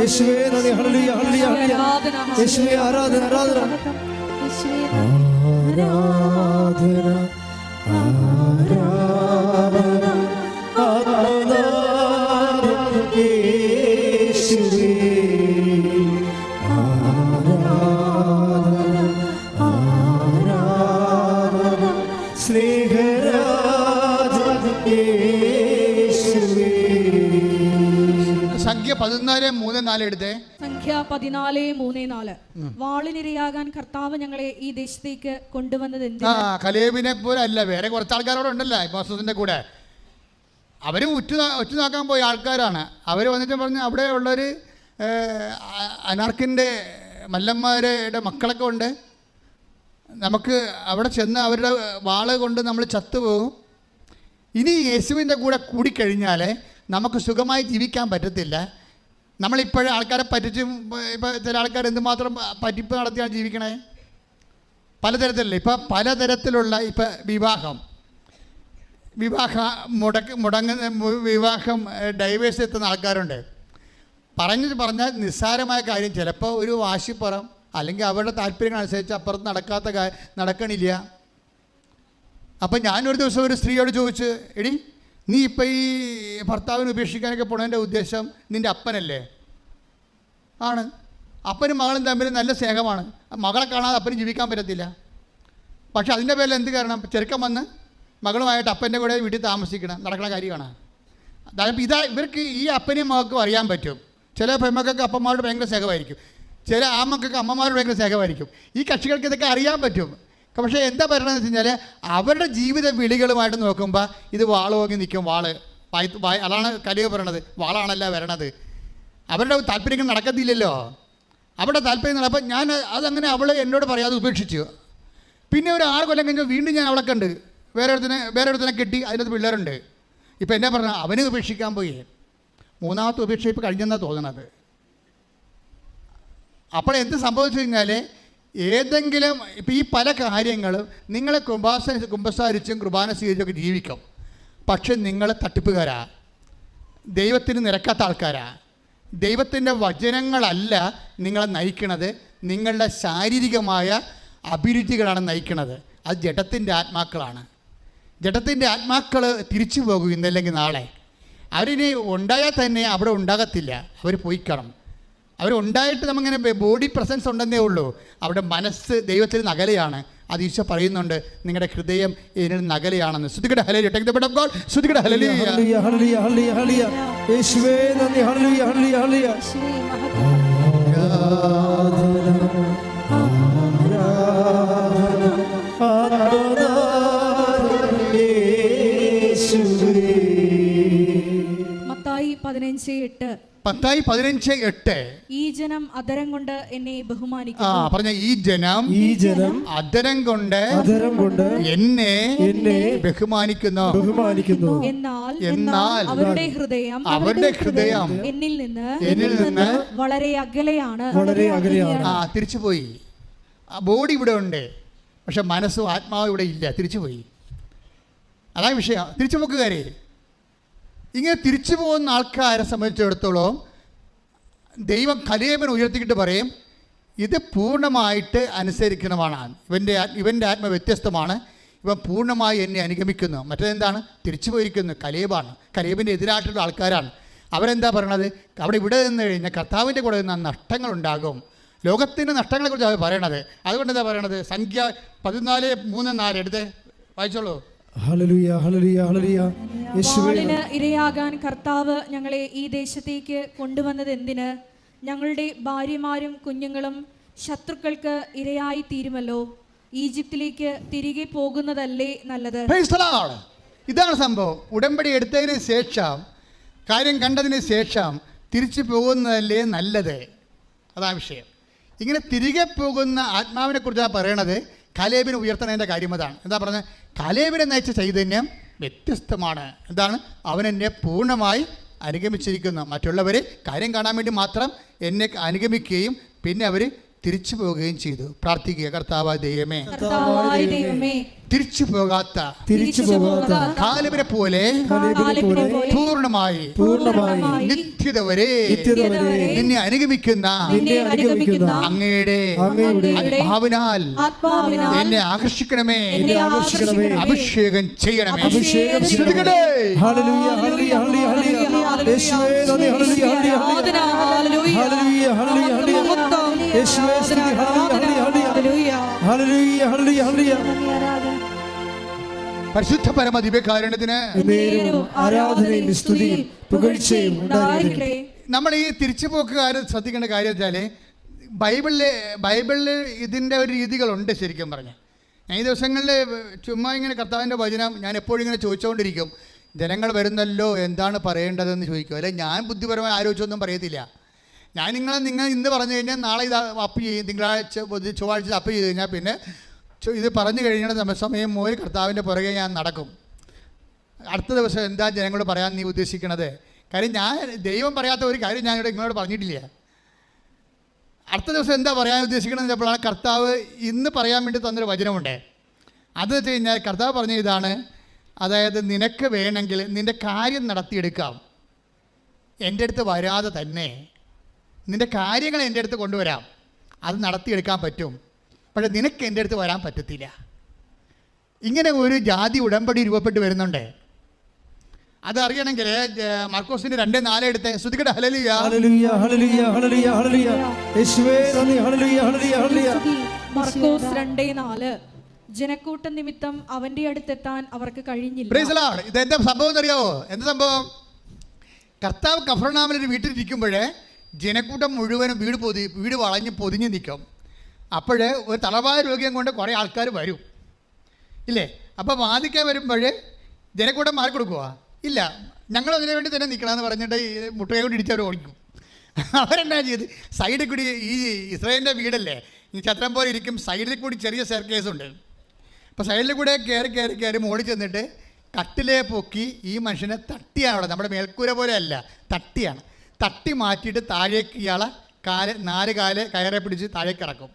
യേശുവേ. ആരാധന, ആരാധന ആരാധന ആരാധന പതിനാല് മൂന്ന് നാല് എടുത്തേ. സംഖ്യ പതിനാല് മൂന്ന് നാല്. വാളിനിരയാകാൻ കർത്താവ് ഞങ്ങളെ ഈ ദേശത്തേക്ക് കൊണ്ടുവന്നത് ആ കലേബിനെ പോലെ അല്ല വേറെ കുറച്ച് ആൾക്കാരോട് ഉണ്ടല്ലോ മോസസിന്റെ കൂടെ. അവരും ഉറ്റു ഒറ്റ ഉറ്റു നോക്കാൻ പോയ ആൾക്കാരാണ്. അവർ വന്നിട്ട് പറഞ്ഞ് അവിടെ ഉള്ളൊരു അനാർക്കിന്റെ മല്ലന്മാരുടെ മക്കളൊക്കെ ഉണ്ട്. നമുക്ക് അവിടെ ചെന്ന് അവരുടെ വാൾ കൊണ്ട് നമ്മൾ ചത്തുപോകും ഇനി യേശുവിന്റെ കൂടെ കൂടിക്കഴിഞ്ഞാൽ നമുക്ക് സുഖമായി ജീവിക്കാൻ പറ്റത്തില്ല. നമ്മളിപ്പോഴും ആൾക്കാരെ പറ്റിച്ചും ഇപ്പോൾ ചില ആൾക്കാർ എന്തുമാത്രം പറ്റിപ്പ് നടത്തിയാണ് ജീവിക്കണേ? പലതരത്തിലുള്ള ഇപ്പം പലതരത്തിലുള്ള ഇപ്പം വിവാഹം. വിവാഹ മുടക്ക് മുടങ്ങുന്ന വിവാഹം ഡൈവേഴ്സ് എത്തുന്ന ആൾക്കാരുണ്ട്. പറഞ്ഞു പറഞ്ഞാൽ നിസ്സാരമായ കാര്യം ചിലപ്പോൾ ഒരു വാശിപ്പുറം അല്ലെങ്കിൽ അവരുടെ താല്പര്യങ്ങളനുസരിച്ച് അപ്പുറത്ത് നടക്കാത്ത നടക്കണില്ല. അപ്പം ഞാനൊരു ദിവസം ഒരു സ്ത്രീയോട് ചോദിച്ചു എടി നീ ഇപ്പം ഈ ഭർത്താവിനെ ഉപേക്ഷിക്കാനൊക്കെ പോണതിന്റെ ഉദ്ദേശം നിന്റെ അപ്പനല്ലേ? ആണ്. അപ്പനും മകളും തമ്മിൽ നല്ല സ്നേഹമാണ്. മകളെ കാണാതെ അപ്പനും ജീവിക്കാൻ പറ്റത്തില്ല. പക്ഷെ അതിന്റെ പേരിൽ എന്ത് കാരണം? ചെറുക്കം വന്ന് മകളുമായിട്ട് അപ്പന്റെ കൂടെ വീട്ടിൽ താമസിക്കണം. നടക്കുന്ന കാര്യമാണ്. അതായത് ഇതാ ഇവർക്ക് ഈ അപ്പനെയും മകൾക്കും അറിയാൻ പറ്റും. ചില പെമ്മക്കൊക്കെ അപ്പന്മാരോട് ഭയങ്കര സ്നേഹമായിരിക്കും. ചില ആമക്കൊക്കെ അമ്മമാരോട് ഭയങ്കര സ്നേഹമായിരിക്കും. ഈ കക്ഷികൾക്ക് ഇതൊക്കെ അറിയാൻ പറ്റും. പക്ഷേ എന്താ പറയണമെന്ന് വെച്ച് കഴിഞ്ഞാൽ അവരുടെ ജീവിത വിളികളുമായിട്ട് നോക്കുമ്പോൾ ഇത് വാൾ നിൽക്കും വാൾ. അതാണ് കലിക പറയണത്. വാളാണല്ല വരണത്. അവരുടെ താല്പര്യങ്ങൾ നടക്കത്തില്ലല്ലോ. അവരുടെ താല്പര്യം നടപ്പം ഞാൻ അതങ്ങനെ അവൾ എന്നോട് പറയാതെ ഉപേക്ഷിച്ചു. പിന്നെ ഒരു ആറ് കൊല്ലം കഴിഞ്ഞാൽ വീണ്ടും ഞാൻ അവളെ കണ്ട്. വേറെ ഒരുത്തിനെ വേറെ ഒരുത്തിനെ കിട്ടി അതിനകത്ത് പിള്ളേരുണ്ട്. ഇപ്പം എന്നാ പറഞ്ഞ അവനെ ഉപേക്ഷിക്കാൻ പോയി. മൂന്നാമത്തെ ഉപേക്ഷ ഇപ്പോൾ കഴിഞ്ഞെന്നാണ് തോന്നണത്. അപ്പോൾ എന്ത് സംഭവിച്ചു കഴിഞ്ഞാൽ ഏതെങ്കിലും ഇപ്പം ഈ പല കാര്യങ്ങളും നിങ്ങളെ കുംഭാസ കുംഭസാരിച്ചും കുർബാന സ്വീകരിച്ചൊക്കെ ജീവിക്കും. പക്ഷെ നിങ്ങൾ തട്ടിപ്പുകാരാ. ദൈവത്തിന് നിരക്കാത്ത ആൾക്കാരാ. ദൈവത്തിന്റെ വചനങ്ങളല്ല നിങ്ങളെ നയിക്കണത്. നിങ്ങളുടെ ശാരീരികമായ അഭിരുചികളാണ് നയിക്കണത്. അത് ജഡത്തിന്റെ ആത്മാക്കളാണ്. ജഡത്തിന്റെ ആത്മാക്കൾ തിരിച്ചു പോകും ഇന്നല്ലെങ്കിൽ നാളെ. അവരിനി ഉണ്ടായാൽ തന്നെ അവിടെ ഉണ്ടാകത്തില്ല. അവർ പോയിക്കണം അവരുണ്ടായിട്ട് നമ്മങ്ങനെ ബോഡി പ്രസൻസ് ഉണ്ടെന്നേ ഉള്ളൂ. അവിടെ മനസ്സ് ദൈവത്തിൽ നിന്ന് അകലെയാണ് അത് ഈശോ പറയുന്നുണ്ട് നിങ്ങളുടെ ഹൃദയം ഇതിന് നകലയാണെന്ന്. ശ്രുതികട ഹലേ take the but of God ശ്രുതികട ഹലേ ഹല്ലേലൂയ, ഹല്ലേലൂയ, ഹല്ലേലൂയ, ഹല്ലേലൂയ. യേശുവേ നന്ദി. മത്തായി പതിനഞ്ച് എട്ട്. പത്തായി പതിനഞ്ച് എട്ട്. ഈ ജനം അതരം കൊണ്ട് എന്നെ ബഹുമാനിക്കും ആ പറഞ്ഞ ഈ ജനം ഈ ജനം അധരം കൊണ്ട് അധരം കൊണ്ട് എന്നെ എന്നെ ബഹുമാനിക്കുന്നു. ബഹുമാനിക്കുന്നു. എന്നാൽ എന്നാൽ അവരുടെ ഹൃദയം അവരുടെ ഹൃദയം എന്നിൽ നിന്ന് എന്നിൽ നിന്ന് വളരെ അകലെയാണ്. വളരെ അകലെയാണ്. ആ തിരിച്ചു പോയി ആ ബോഡി ഇവിടെ ഉണ്ട്. പക്ഷെ മനസ്സും ആത്മാവും ഇവിടെ ഇല്ല. തിരിച്ചു പോയി അതാണ് വിഷയം. തിരിച്ചു പോക്കുകാരെ ഇങ്ങനെ തിരിച്ചു പോകുന്ന ആൾക്കാരെ സംബന്ധിച്ചിടത്തോളം ദൈവം കലേബൻ ഉയർത്തിക്കിട്ട് പറയും ഇത് പൂർണമായിട്ട് അനുസരിക്കണമാണ്. ഇവന്റെ ഇവന്റെ ആത്മ വ്യത്യസ്തമാണ്. ഇവൻ പൂർണമായി എന്നെ അനുഗമിക്കുന്നു. മറ്റേതെന്താണ്? തിരിച്ചു പോയിരിക്കുന്നു. കലേബാണ്. കലേബിന്റെ എതിരായിട്ടുള്ള ആൾക്കാരാണ്. അവരെന്താ പറയണത്? അവിടെ ഇവിടെ നിന്ന് കഴിഞ്ഞാൽ കർത്താവിന്റെ കൂടെ നിന്ന് നഷ്ടങ്ങളുണ്ടാകും. ലോകത്തിന്റെ നഷ്ടങ്ങളെക്കുറിച്ച് അവർ പറയണത്. അതുകൊണ്ട് എന്താ പറയണത്? സംഖ്യ പതിനാല് മൂന്ന് നാല് എടുത്ത്. വായിച്ചോളൂ. ഹല്ലേലൂയ, ഹല്ലേലൂയ, ഹല്ലേലൂയ. യേശുവേ വാളിന് ഇരയാകാൻ കർത്താവ് ഞങ്ങളെ ഈ ദേശത്തേക്ക് കൊണ്ടുവന്നത് എന്തിന്? ഞങ്ങളുടെ ഭാര്യമാരും കുഞ്ഞുങ്ങളും ശത്രുക്കൾക്ക് ഇരയായി തീരുമല്ലോ. ഈജിപ്തിലേക്ക് തിരികെ പോകുന്നതല്ലേ നല്ലത്. ഇതാണ് സംഭവം. ഉടമ്പടി എടുത്തതിന് ശേഷം കാര്യം കണ്ടതിന് ശേഷം തിരിച്ചു പോകുന്നതല്ലേ നല്ലത്? അതാ വിഷയം. ഇങ്ങനെ തിരികെ പോകുന്ന ആത്മാവിനെ കുറിച്ചാണ് പറയണത്. കലേബിനെ ഉയർത്തണതിന്റെ കാര്യം അതാണ്. എന്താ പറഞ്ഞത് കലേബിനെ നയിച്ച ചൈതന്യം വ്യത്യസ്തമാണ്. എന്താണ്? അവൻ എന്നെ പൂർണമായി അനുഗമിച്ചിരിക്കുന്നു. മറ്റുള്ളവർ കാര്യം കാണാൻ വേണ്ടി മാത്രം എന്നെ അനുഗമിക്കുകയും പിന്നെ അവർ തിരിച്ചു പോവുകയും ചെയ്തു. പ്രാർത്ഥിക്കുക കർത്താവ് ദൈവമേ കർത്താവായ ദൈവമേ തിരിച്ചു പോകാത്ത തിരിച്ചു പോകാത്ത കാലവരെ പോലെ പൂർണമായി പൂർണമായി നിത്യത വരെ നിന്നെ അനുഗമിക്കുന്ന അങ്ങയുടെ ഭാവനാൽ എന്നെ ആകർഷിക്കണമേ. എന്നെ ആകർഷിക്കണമേ. അഭിഷേകം ചെയ്യണമേ. അഭിഷേകം ശ്രദ്ധിക്കട്ടെ. പരിശുദ്ധ പരമ ദിവ്യകാരണത്തിന് ആരാധനയും സ്തുതിയും പുകഴ്ചയും. നമ്മൾ ഈ തിരിച്ചുപോക്കുകാർ ശ്രദ്ധിക്കേണ്ട കാര്യം വെച്ചാൽ ബൈബിളിൽ ബൈബിളിൽ ഇതിന്റെ ഒരു രീതികളുണ്ട് ശരിക്കും പറഞ്ഞാൽ. ഞാൻ ഈ ദിവസങ്ങളിൽ ചുമ്മാ ഇങ്ങനെ കർത്താവിന്റെ വചനം ഞാൻ എപ്പോഴും ഇങ്ങനെ ചോദിച്ചുകൊണ്ടിരിക്കും. ജനങ്ങൾ വരുന്നല്ലോ എന്താണ് പറയേണ്ടതെന്ന് ചോദിക്കും. അല്ലെ ഞാൻ ബുദ്ധിപരമായി ആലോചിച്ചൊന്നും പറയത്തില്ല. ഞാൻ നിങ്ങളെ നിങ്ങൾ ഇന്ന് പറഞ്ഞു കഴിഞ്ഞാൽ നാളെ ഇത് അപ്പ് ചെയ്യും തിങ്കളാഴ്ച ചൊവ്വാഴ്ച അപ്പ് ചെയ്ത് കഴിഞ്ഞാൽ പിന്നെ ഇത് പറഞ്ഞു കഴിഞ്ഞാൽ സമ- സമയം മോര് കർത്താവിന്റെ പുറകെ ഞാൻ നടക്കും. അടുത്ത ദിവസം എന്താ ജനങ്ങളോട് പറയാൻ നീ ഉദ്ദേശിക്കണത്? കാര്യം ഞാൻ ദൈവം പറയാത്ത ഒരു കാര്യം ഞാൻ നിങ്ങളോട് പറഞ്ഞിട്ടില്ല. അടുത്ത ദിവസം എന്താ പറയാൻ ഉദ്ദേശിക്കണമെന്ന് വെച്ചപ്പോഴാണ് കർത്താവ് ഇന്ന് പറയാൻ വേണ്ടി തന്നൊരു വചനമുണ്ട്. അത് വെച്ച് കഴിഞ്ഞാൽ കർത്താവ് പറഞ്ഞ ഇതാണ് അതായത് നിനക്ക് വേണമെങ്കിൽ നിന്റെ കാര്യം നടത്തിയെടുക്കാം. എന്റെ അടുത്ത് വരാതെ തന്നെ. നിന്റെ കാര്യങ്ങൾ എന്റെ അടുത്ത് കൊണ്ടുവരാം. അത് നടത്തിയെടുക്കാൻ പറ്റും. പക്ഷേ നിനക്ക് എന്റെ അടുത്ത് വരാൻ പറ്റത്തില്ല. ഇങ്ങനെ ഒരു ജാതി ഉടമ്പടി രൂപപ്പെട്ട് വരുന്നുണ്ട്. അതറിയണമെങ്കിൽ മർക്കോസിന്റെ രണ്ട് നാല് എടുത്ത്. ശ്രുതികട ഹലലിയ ഹല്ലേലൂയ ഹല്ലേലൂയ ഹല്ലേലൂയ ഹല്ലേലൂയ. യേശുവേ നന്ദി. മർക്കോസ് രണ്ടേ നാല്. ജനക്കൂട്ടം നിമിത്തം അവന്റെ അടുത്തെത്താൻ അവർക്ക് കഴിഞ്ഞില്ല. Praise lord. ഇത് എന്താ സംഭവം എന്നറിയാവോ? എന്താ സംഭവം? കർത്താവ് കഫർണാമിൽ ഒരു വീട്ടിലിരിക്കുമ്പോഴേ ജനക്കൂട്ടം മുഴുവനും വീട് പൊതി വീട് വളഞ്ഞ് പൊതിഞ്ഞ് നിൽക്കും. അപ്പോഴേ ഒരു തളവായ രോഗിയും കൊണ്ട് കുറേ ആൾക്കാർ വരും. ഇല്ലേ? അപ്പോൾ വാദിക്കാൻ വരുമ്പോൾ ജനക്കൂട്ടം മാറി കൊടുക്കുക ഇല്ല ഞങ്ങൾ അതിനു വേണ്ടി തന്നെ നിൽക്കണമെന്ന് പറഞ്ഞിട്ട് ഈ മുട്ടുകൈ കൊണ്ട് ഇടിച്ചവർ ഓടിക്കും. അവരെന്നാ ചെയ്ത്? സൈഡിൽ കൂടി ഈ ഇസ്രയേലിന്റെ വീടല്ലേ? ഈ ചത്രം പോലെ ഇരിക്കും. സൈഡിൽ കൂടി ചെറിയ സ്റ്റെയർ ഉണ്ട്. അപ്പോൾ സൈഡിൽ കൂടെ കയറി കയറി കയറി മോടി ചെന്നിട്ട് കട്ടിലെ പൊക്കി ഈ മനുഷ്യനെ തട്ടിയാണ് നമ്മുടെ മേൽക്കൂര പോലെയല്ല തട്ടിയാണ്. തട്ടി മാറ്റിയിട്ട് താഴേക്ക് ഇയാളെ കാൽ നാല് കാൽ കയറെ പിടിച്ച് താഴേക്ക് ഇറക്കും.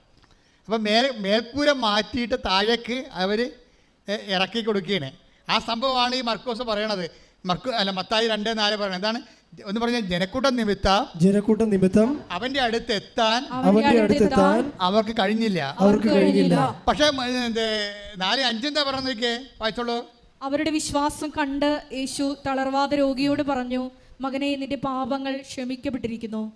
അപ്പം മേൽ മേൽക്കൂര മാറ്റിയിട്ട് താഴേക്ക് അവർ ഇറക്കി കൊടുക്കുകയാണ്. ആ സംഭവമാണ് ഈ മർക്കോസ് പറയണത്. മർക്കോ അല്ല മത്തായി രണ്ട് നാല് പറയണത്. എന്താണ്? ഒന്ന് പറഞ്ഞ ജനക്കൂട്ടം നിമിത്തം ജനക്കൂട്ടം നിമിത്തം അവന്റെ അടുത്ത് എത്താൻ അവന്റെ അടുത്ത് എത്താൻ അവർക്ക് കഴിഞ്ഞില്ല. അവർക്ക് കഴിഞ്ഞില്ല. പക്ഷേ നാല് അഞ്ചെന്താ പറഞ്ഞു നോക്കിയേ? വായിച്ചോളൂ. അവരുടെ വിശ്വാസം കണ്ട് യേശു തളർവാദ രോഗിയോട് പറഞ്ഞു മകനെ നിന്റെ പാപങ്ങൾ ക്ഷമിക്കപ്പെട്ടിരിക്കുന്നു.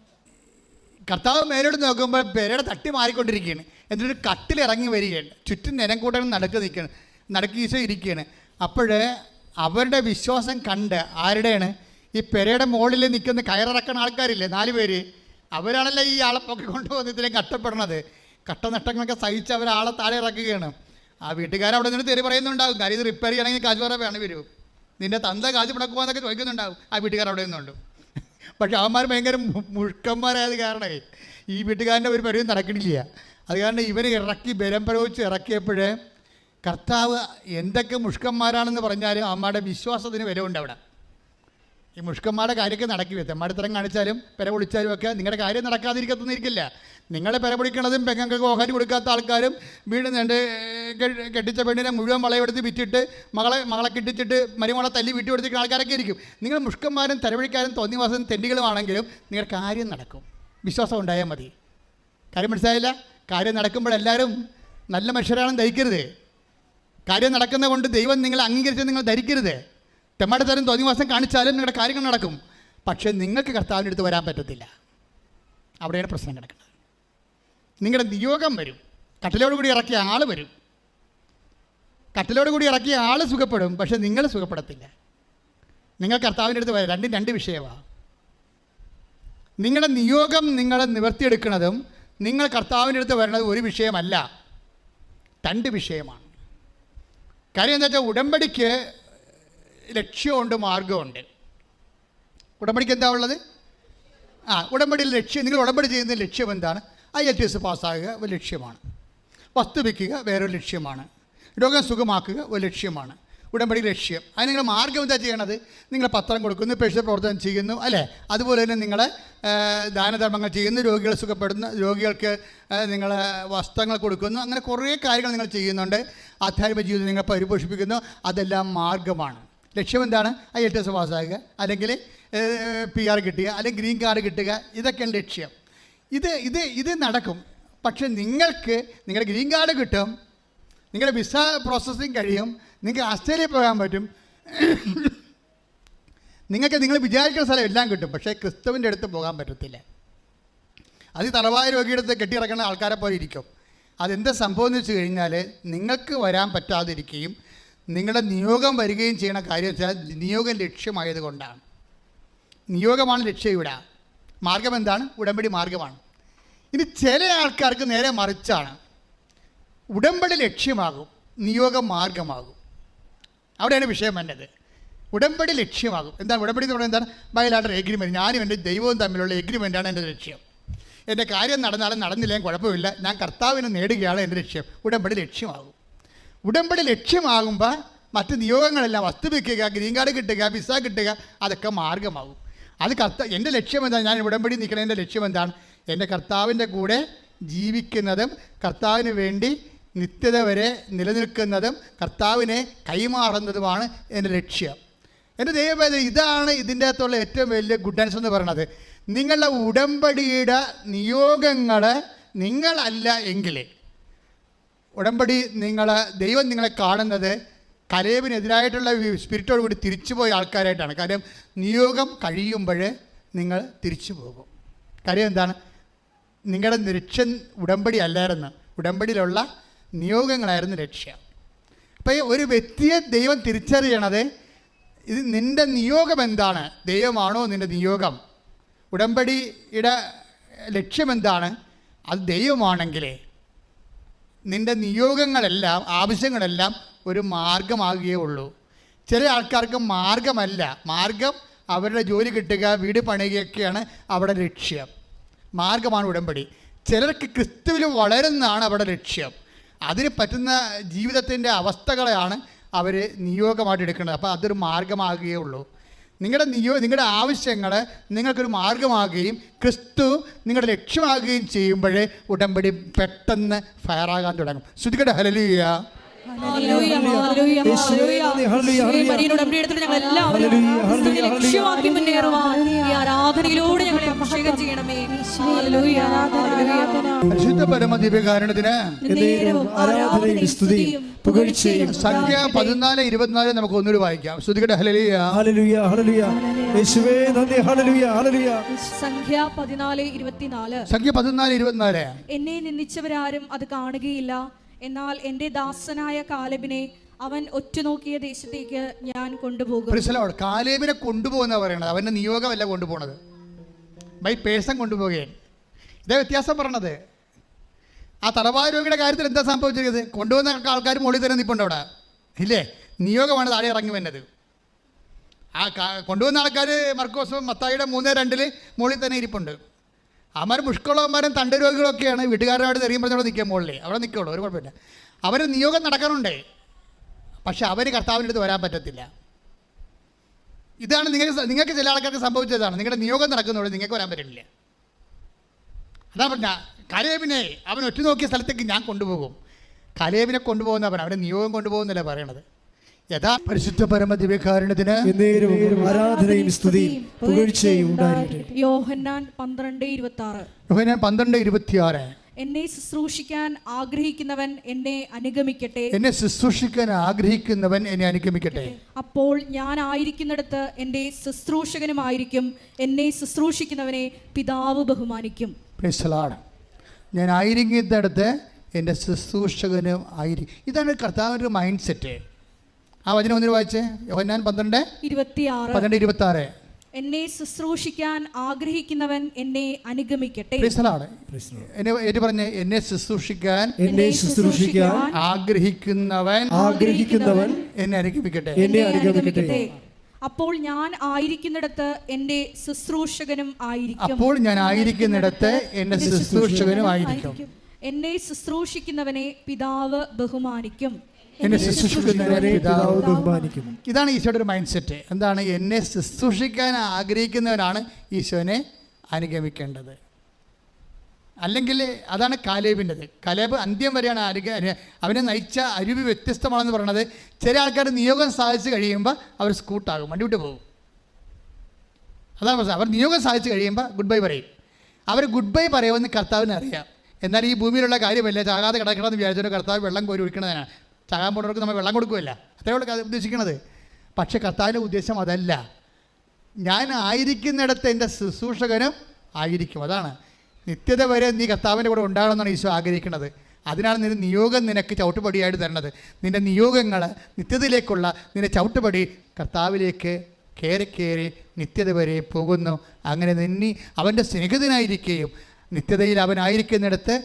കർത്താവ് മേലോട്ട് നോക്കുമ്പോൾ പെരയുടെ തട്ടി മാറിക്കൊണ്ടിരിക്കുകയാണ്. എന്നിട്ട് കട്ടിൽ ഇറങ്ങി വരികയാണ്. ചുറ്റും നിരം കൂട്ടം നടക്ക് നിൽക്കുകയാണ്. നടക്ക് ഈശോ ഇരിക്കുകയാണ്. അപ്പോഴ് അവരുടെ വിശ്വാസം കണ്ട് ആരുടെയാണ്? ഈ പെരയുടെ മുകളിൽ നിൽക്കുന്ന കയറിറക്കുന്ന ആൾക്കാരില്ലേ നാല് പേര്. അവരാണല്ലോ ഈ ആളെ പൊക്കി കൊണ്ടുവന്ന് ഇതിലേക്ക് കഷ്ടപ്പെടണത് കട്ടനഷ്ടങ്ങളൊക്കെ സഹിച്ച് അവരാളെ താഴെ ഇറക്കുകയാണ്. ആ വീട്ടുകാരവിടെ നിന്ന് തെറി പറയുന്നുണ്ടാകും കാര്യം ഇത് റിപ്പയർ ചെയ്യണമെങ്കിൽ കാശ് വേറെ വേണം വരും. നിന്റെ തന്ത കാശ് പിടക്കുവാന്നൊക്കെ ചോദിക്കുന്നുണ്ടാവും. ആ വീട്ടുകാർ അവിടെ നിന്നുണ്ട്. പക്ഷെ അവന്മാർ ഭയങ്കര മുഴുക്കന്മാരായത് കാരണമേ ഈ വീട്ടുകാരന്റെ ഒരു പരിവും നടക്കണില്ല. അത് കാരണം ഇവർ ഇറക്കി ബലം പ്രയോഗിച്ച് ഇറക്കിയപ്പോഴേ കർത്താവ് എന്തൊക്കെ മുഷ്കന്മാരാണെന്ന് പറഞ്ഞാലും അമ്മയുടെ വിശ്വാസത്തിന് വിലയുണ്ട് അവിടെ. ഈ മുഷ്കന്മാരുടെ കാര്യമൊക്കെ നടക്കി. തെമ്മാടിത്തരം കാണിച്ചാലും പെര പൊളിച്ചാലും ഒക്കെ നിങ്ങളുടെ കാര്യം നടക്കാതിരിക്കത്തൊന്നിരിക്കില്ല. നിങ്ങളെ പെര പൊളിക്കണതും പെങ്ങൾക്ക് ഓഹരി കൊടുക്കാത്ത ആൾക്കാരും വീട് നേണ്ട് കെട്ടിച്ച പെണ്ണിനെ മുഴുവൻ വളയെടുത്ത് വിറ്റിട്ട് മകളെ മകളെ കെട്ടിച്ചിട്ട് മരുമകളെ തല്ലി വീട്ടിൽ കൊടുത്തിരിക്കുന്ന ആൾക്കാരൊക്കെ ഇരിക്കും. നിങ്ങൾ മുഷ്കന്മാരും തരവഴിക്കാരും തോന്നിവാസം തെണ്ടികളുമാണെങ്കിലും നിങ്ങളുടെ കാര്യം നടക്കും. വിശ്വാസം ഉണ്ടായാൽ മതി. കാര്യം മനസ്സിലായില്ല? കാര്യം നടക്കുമ്പോഴെല്ലാവരും നല്ല മനുഷ്യരാണെന്ന് ധരിക്കരുത്. കാര്യം നടക്കുന്ന കൊണ്ട് ദൈവം നിങ്ങളെ അംഗീകരിച്ച് നിങ്ങൾ ധരിക്കരുത്. തെമ്മാടിത്തരം തോന്നിവാസം കാണിച്ചാലും നിങ്ങളുടെ കാര്യങ്ങൾ നടക്കും. പക്ഷേ നിങ്ങൾക്ക് കർത്താവിന്റെ അടുത്ത് വരാൻ പറ്റത്തില്ല. അവിടെയാണ് പ്രശ്നം കിടക്കുന്നത്. നിങ്ങളുടെ നിയോഗം വരും. കട്ടിലോട് കൂടി ഇറക്കിയ ആൾ വരും. കട്ടിലോട് കൂടി ഇറക്കിയ ആൾ സുഖപ്പെടും പക്ഷേ നിങ്ങൾ സുഖപ്പെടത്തില്ല. നിങ്ങൾ കർത്താവിന്റെ അടുത്ത് വരാം. രണ്ടും രണ്ട് വിഷയമാണ് നിങ്ങളുടെ നിയോഗം നിങ്ങളെ നിവർത്തിയെടുക്കുന്നതും നിങ്ങൾ കർത്താവിന്റെ അടുത്ത് വരുന്നത് ഒരു വിഷയമല്ല. രണ്ട് വിഷയമാണ്. കാര്യം എന്താ വെച്ചാൽ ഉടമ്പടിക്ക് ലക്ഷ്യമുണ്ട് മാർഗമുണ്ട്. ഉടമ്പടിക്ക് എന്താ ഉള്ളത്? ആ ഉടമ്പടി ലക്ഷ്യം നിങ്ങൾ ഉടമ്പടി ചെയ്യുന്ന ലക്ഷ്യം എന്താണ്? ഐ എൽ ടി എസ് പാസ്സാകുക ഒരു ലക്ഷ്യമാണ്. വസ്തു വയ്ക്കുക വേറൊരു ലക്ഷ്യമാണ്. രോഗം സുഖമാക്കുക ഒരു ലക്ഷ്യമാണ്. ഉടമ്പടി ലക്ഷ്യം. അതിന് നിങ്ങൾ മാർഗം എന്താ ചെയ്യണത്? നിങ്ങൾ പത്രം കൊടുക്കുന്നു പേശ പ്രവർത്തനം ചെയ്യുന്നു അല്ലേ? അതുപോലെ തന്നെ നിങ്ങൾ ദാനധർമ്മങ്ങൾ ചെയ്യുന്നു രോഗികൾ സുഖപ്പെടുന്നു രോഗികൾക്ക് നിങ്ങൾ വസ്ത്രങ്ങൾ കൊടുക്കുന്നു അങ്ങനെ കുറേ കാര്യങ്ങൾ നിങ്ങൾ ചെയ്യുന്നുണ്ട്. ആധ്യാത്മിക ജീവിതം നിങ്ങൾ പരിപോഷിപ്പിക്കുന്നു. അതെല്ലാം മാർഗമാണ്. ലക്ഷ്യം എന്താണ് ഐ എൽ ടി എസ് പാസ്സാകുക അല്ലെങ്കിൽ പി ആർ കിട്ടുക അല്ലെങ്കിൽ ഗ്രീൻ കാർഡ് കിട്ടുക ഇതൊക്കെയാണ് ലക്ഷ്യം. ഇത് ഇത് ഇത് നടക്കും. പക്ഷെ നിങ്ങൾക്ക് നിങ്ങളുടെ ഗ്രീൻ കാർഡ് കിട്ടും നിങ്ങളുടെ വിസ പ്രോസസ്സിങ് കഴിയും നിങ്ങൾക്ക് ഓസ്ട്രേലിയ പോകാൻ പറ്റും. നിങ്ങൾക്ക് നിങ്ങൾ വിചാരിക്കുന്ന സ്ഥലം എല്ലാം കിട്ടും പക്ഷേ ക്രിസ്തുവിന്റെ അടുത്ത് പോകാൻ പറ്റത്തില്ല. അത് ഈ തലവായ രോഗിയുടെ അടുത്ത് കെട്ടിയിറക്കുന്ന ആൾക്കാരെ പോലെ ഇരിക്കും. അതെന്താ സംഭവം എന്ന് വെച്ച് കഴിഞ്ഞാൽ നിങ്ങൾക്ക് വരാൻ പറ്റാതിരിക്കുകയും നിങ്ങളുടെ നിയോഗം വരികയും ചെയ്യണ കാര്യം വെച്ചാൽ നിയോഗം ലക്ഷ്യമായത് കൊണ്ടാണ് നിയോഗമാണ് ലക്ഷ്യം ഇവിടെ മാർഗം എന്താണ്? ഉടമ്പടി മാർഗമാണ്. ഇനി ചില ആൾക്കാർക്ക് നേരെ മറിച്ചാണ്. ഉടമ്പടി ലക്ഷ്യമാകും നിയോഗം മാർഗമാകും. അവിടെയാണ് വിഷയം വന്നത്. ഉടമ്പടി ലക്ഷ്യമാകും. എന്താണ്? ഉടമ്പടി എന്ന് പറയുന്നത് എന്താണ്? ബയലാട്ടർ എഗ്രിമെന്റ് ഞാനും എന്റെ ദൈവവും തമ്മിലുള്ള എഗ്രിമെന്റാണ് എന്റെ ലക്ഷ്യം. എന്റെ കാര്യം നടന്നാലും നടന്നില്ലെങ്കിൽ കുഴപ്പമില്ല. ഞാൻ കർത്താവിനെ നേടുകയാണ് എന്റെ ലക്ഷ്യം. ഉടമ്പടി ലക്ഷ്യമാകും. ഉടമ്പടി ലക്ഷ്യമാകുമ്പോൾ മറ്റ് നിയോഗങ്ങളെല്ലാം വസ്തു വയ്ക്കുക ഗ്രീൻ കാർഡ് കിട്ടുക വിസ കിട്ടുക അതൊക്കെ മാർഗമാകും. അത് കർത്ത എന്റെ ലക്ഷ്യം എന്താണ്? ഞാൻ ഉടമ്പടി നിൽക്കണതിന്റെ ലക്ഷ്യം എന്താണ്? എന്റെ കർത്താവിന്റെ കൂടെ ജീവിക്കുന്നതും കർത്താവിന് വേണ്ടി നിത്യത വരെ നിലനിൽക്കുന്നതും കർത്താവിനെ കൈമാറുന്നതുമാണ് എന്റെ ലക്ഷ്യം. എന്റെ ദൈവം ഇതാണ് ഇതിന്റെ അകത്തുള്ള ഏറ്റവും വലിയ ഗുഡൻസ് എന്ന് പറയുന്നത്. നിങ്ങളുടെ ഉടമ്പടിയുടെ നിയോഗങ്ങൾ നിങ്ങളല്ല എങ്കിൽ ഉടമ്പടി നിങ്ങൾ ദൈവം നിങ്ങളെ കാണുന്നത് കലേബിനെതിരായിട്ടുള്ള സ്പിരിറ്റോട് കൂടി തിരിച്ചുപോയ ആൾക്കാരായിട്ടാണ്. കാര്യം നിയോഗം കഴിയുമ്പോൾ നിങ്ങൾ തിരിച്ചു പോകും. കാര്യം എന്താണ്? നിങ്ങളുടെ ലക്ഷ്യം ഉടമ്പടി അല്ലായിരുന്നു. ഉടമ്പടിയിലുള്ള നിയോഗങ്ങളായിരുന്നു ലക്ഷ്യം അപ്പോൾ ഒരു വ്യക്തിയെ ദൈവം തിരിച്ചറിയണത് ഇത് നിന്റെ നിയോഗം എന്താണ്? ദൈവമാണോ നിന്റെ നിയോഗം? ഉടമ്പടിയുടെ ലക്ഷ്യമെന്താണ് അത് ദൈവമാണെങ്കിൽ നിന്റെ നിയോഗങ്ങളെല്ലാം ആവശ്യങ്ങളെല്ലാം ഒരു മാർഗമാകുകയേ ഉള്ളൂ. ചില ആൾക്കാർക്ക് മാർഗമല്ല. മാർഗം അവരുടെ ജോലി കിട്ടുക വീട് പണിയുകയൊക്കെയാണ് അവിടെ ലക്ഷ്യം. മാർഗമാണ് ഉടമ്പടി. ചിലർക്ക് ക്രിസ്തുവിൽ വളരുന്നതാണ് അവിടെ ലക്ഷ്യം. അതിന് പറ്റുന്ന ജീവിതത്തിന്റെ അവസ്ഥകളെയാണ് അവർ നിയോഗമായിട്ട് എടുക്കുന്നത്. അപ്പോൾ അതൊരു മാർഗമാകുകയേ ഉള്ളൂ. നിങ്ങളുടെ നിയോ നിങ്ങളുടെ ആവശ്യങ്ങൾ നിങ്ങൾക്കൊരു മാർഗമാകുകയും ക്രിസ്തു നിങ്ങളുടെ ലക്ഷ്യമാകുകയും ചെയ്യുമ്പോഴേ ഉടമ്പടി പെട്ടെന്ന് ഫയറാകാൻ തുടങ്ങും. ശ്രുതികട ഹലലിയ ലക്ഷ്യമാക്കി മുന്നേറുവാൻ ഈ ആരാധനയിലൂടെ ഞങ്ങളെ അഭിഷേകം ചെയ്യണമേ. ഹല്ലേലൂയ, ഹല്ലേലൂയ. പരിശുദ്ധ പരമദിവ്യകാരണത്തിന് എന്നേരവും ആരാധനയും സ്തുതിയും പുകഴ്ചയും സംഖ്യ പതിനാല് ഇരുപത്തിനാല് നമുക്ക് ഒന്നുകൂടി വായിക്കാം. ഹലലിയ ഹല്ലേലൂയ. യേശുവേ നന്ദി ഹല്ലേലൂയ ഹല്ലേലൂയ. സംഖ്യ പതിനാല് ഇരുപത്തിനാല്. സംഖ്യ പതിനാല് ഇരുപത്തിനാല്. എന്നെ നിന്ദിച്ചവരാരും അത് കാണുകയില്ല. എന്നാൽ എന്റെ ദാസനായ കാലബിനെ അവൻ ഒറ്റുനോക്കിയ ദേശത്തേക്ക് ഞാൻ കൊണ്ടുപോകും. കാലേബിനെ കൊണ്ടുപോകുന്ന പറയണത് അവന്റെ നിയോഗമല്ല കൊണ്ടുപോകണത് ബൈ പേഴ്സൺ കൊണ്ടുപോവുകയാണ്. ഇതേ വ്യത്യാസം പറയണത്. ആ തലവായ രോഗിയുടെ കാര്യത്തിൽ എന്താ സംഭവിച്ചിരിക്കുന്നത് കൊണ്ടുവന്ന ആൾക്കാർ മുകളിൽ തന്നെ നിൽപ്പുണ്ട് അവിടെ. ഇല്ലേ? നിയോഗമാണ് താഴെ ഇറങ്ങി വന്നത്. ആ കൊണ്ടുവന്ന ആൾക്കാർ മർക്കോസും മത്തായിയുടെ മൂന്ന് രണ്ടിൽ മുകളിൽ തന്നെ ഇരിപ്പുണ്ട്. അവന്മാർ മുഷ്കുളവന്മാരും തണ്ട രോഗികളൊക്കെയാണ് വീട്ടുകാരോട് തെറിയും പറഞ്ഞോട് നിൽക്കാൻ മുകളിൽ അവിടെ നിൽക്കുള്ളൂ ഒരു കുഴപ്പമില്ല. അവർ നിയോഗം നടക്കാറുണ്ട്. പക്ഷെ അവർ കർത്താവിന്റെ അടുത്ത് വരാൻ പറ്റത്തില്ല. ഇതാണ് നിങ്ങൾക്ക് നിങ്ങൾക്ക് ചില ആൾക്കാർക്ക് സംഭവിച്ചതാണ്. നിങ്ങളുടെ നിയോഗം നടക്കുന്നതോടെ നിങ്ങൾക്ക് വരാൻ പറ്റില്ല. അതാ പറഞ്ഞ കലേബിനെ അവൻ ഒറ്റ നോക്കിയ സ്ഥലത്തേക്ക് ഞാൻ കൊണ്ടുപോകും. കലേബിനെ കൊണ്ടുപോകുന്നവൻ അവന്റെ നിയോഗം കൊണ്ടുപോകുന്നല്ലേ പറയണത്? യഥാ പരിശുദ്ധ പരമ ദിവ്യകാരണത്തിന് ആരാധനയും സ്തുതിയും പുകഴ്ചയും ഉണ്ടായിരിക്കട്ടെ. യോഹന്നാൻ പന്ത്രണ്ട് ഇരുപത്തി ആറ് യോഹന്നാൻ പന്ത്രണ്ട് ഇരുപത്തിയാറ്. എന്നെ ശുശ്രൂഷിക്കാൻ ആഗ്രഹിക്കുന്നവൻ എന്നെ അനുഗമിക്കട്ടെ. എന്നെ ശുശ്രൂഷിക്കാൻ ആഗ്രഹിക്കുന്നവൻ എന്നെ അനുഗമിക്കട്ടെ. അപ്പോൾ ഞാൻ ആയിരിക്കുന്നിടത്ത് എന്റെ ശുശ്രൂഷകനുമായിരിക്കും. എന്നെ ശുശ്രൂഷിക്കുന്നവനെ പിതാവ് ബഹുമാനിക്കും. ഞാൻ ആയിരിക്കുന്നിടത്ത് എന്റെ ശുശ്രൂഷകനും ആയിരിക്കും. ഇതാണ് കർത്താവിന്റെ മൈൻഡ് സെറ്റ് ആ വചനം ഒന്നിന് വായിച്ചേ. യോഹന്നാൻ പന്ത്രണ്ട് പന്ത്രണ്ട് ഇരുപത്തി ആറ് എന്നെ ശുശ്രൂഷിക്കാൻ ആഗ്രഹിക്കുന്നവൻ എന്നെ അനുഗമിക്കട്ടെ. എന്നെ ഏറ്റു പറഞ്ഞ എന്നെ ശുശ്രൂഷിക്കാൻ എന്നെ ശുശ്രൂഷിക്കാൻ ആഗ്രഹിക്കുന്നവൻ ആഗ്രഹിക്കുന്നവൻ എന്നെ അനുഗമിക്കട്ടെ. എന്നെ അനുഗമിക്കട്ടെ. അപ്പോൾ ഞാൻ ആയിരിക്കുന്നിടത്ത് എന്റെ ശുശ്രൂഷകനും ആയിരിക്കും. അപ്പോൾ ഞാൻ ആയിരിക്കുന്നിടത്ത് എന്റെ ശുശ്രൂഷകനും ആയിരിക്കും. എന്നെ ശുശ്രൂഷിക്കുന്നവനെ പിതാവ് ബഹുമാനിക്കും. എന്നെ ശുശ്രൂഷിക്കുന്നവരെ പിതാവ് ഇതാണ് ഈശോയുടെ ഒരു മൈൻഡ് സെറ്റ് എന്താണ്? എന്നെ ശുശ്രൂഷിക്കാൻ ആഗ്രഹിക്കുന്നവനാണ് ഈശോനെ അനുഗമിക്കേണ്ടത്. അല്ലെങ്കിൽ അതാണ് കാലേബിന്റെത്. കലേബ് അന്ത്യം വരെയാണ് ആരോഗ്യ അവനെ നയിച്ച അരുവി വ്യത്യസ്തമാണെന്ന് പറയണത്. ചില ആൾക്കാർ നിയോഗം സാധിച്ചു കഴിയുമ്പോൾ അവർ സ്കൂട്ടാകും. വണ്ടി വിട്ട് പോകും. അതാണ് പ്രശ്നം. അവർ നിയോഗം സാധിച്ചു കഴിയുമ്പോൾ ഗുഡ് ബൈ പറയും. അവർ ഗുഡ് ബൈ പറയുമെന്ന് കർത്താവിന് അറിയാം. എന്നാൽ ഈ ഭൂമിയിലുള്ള കാര്യമല്ല ചാകാതെ കിടക്കണമെന്ന് വിചാരിച്ചൊരു കർത്താവ് വെള്ളം കോരി ഒഴിക്കണതാണ് ചാകാൻ പോകുന്നവർക്ക് നമ്മൾ വെള്ളം കൊടുക്കുമല്ല അത്രേ ഉള്ളൂ ഉദ്ദേശിക്കുന്നത് പക്ഷെ കർത്താവിന്റെ ഉദ്ദേശം അതല്ല. ഞാൻ ആയിരിക്കുന്നിടത്ത് എന്റെ ശുശ്രൂഷകനും ആയിരിക്കും. അതാണ്. നിത്യത വരെ നീ കർത്താവിന്റെ കൂടെ ഉണ്ടാകണമെന്നാണ് ഈശോ ആഗ്രഹിക്കുന്നത്. അതിനാണ് നിന്റെ നിയോഗം നിനക്ക് ചവിട്ടുപടിയായിട്ട് തരണത് നിന്റെ നിയോഗങ്ങൾ നിത്യതയിലേക്കുള്ള നിന്റെ ചവിട്ടുപടി കർത്താവിലേക്ക് കയറി കയറി നിത്യത വരെ പോകുന്നു. അങ്ങനെ നിന്നി അവന്റെ സ്നേഹിതനായിരിക്കുകയും നിത്യതയിൽ അവനായിരിക്കുന്നിടത്ത്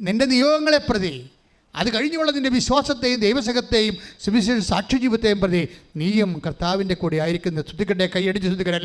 നിന്റെ നിയോഗങ്ങളെ പ്രതി അത് കഴിഞ്ഞുള്ള നിന്റെ വിശ്വാസത്തെയും ദൈവസഹത്തെയും സുവിശേഷ സാക്ഷി ജീവിതത്തെയും പ്രതി നീയും കർത്താവിന്റെ കൂടെ ആയിരിക്കുന്ന ശ്രദ്ധിക്കട്ടെ കൈയടിച്ച് ശ്രദ്ധിക്കട്ടെ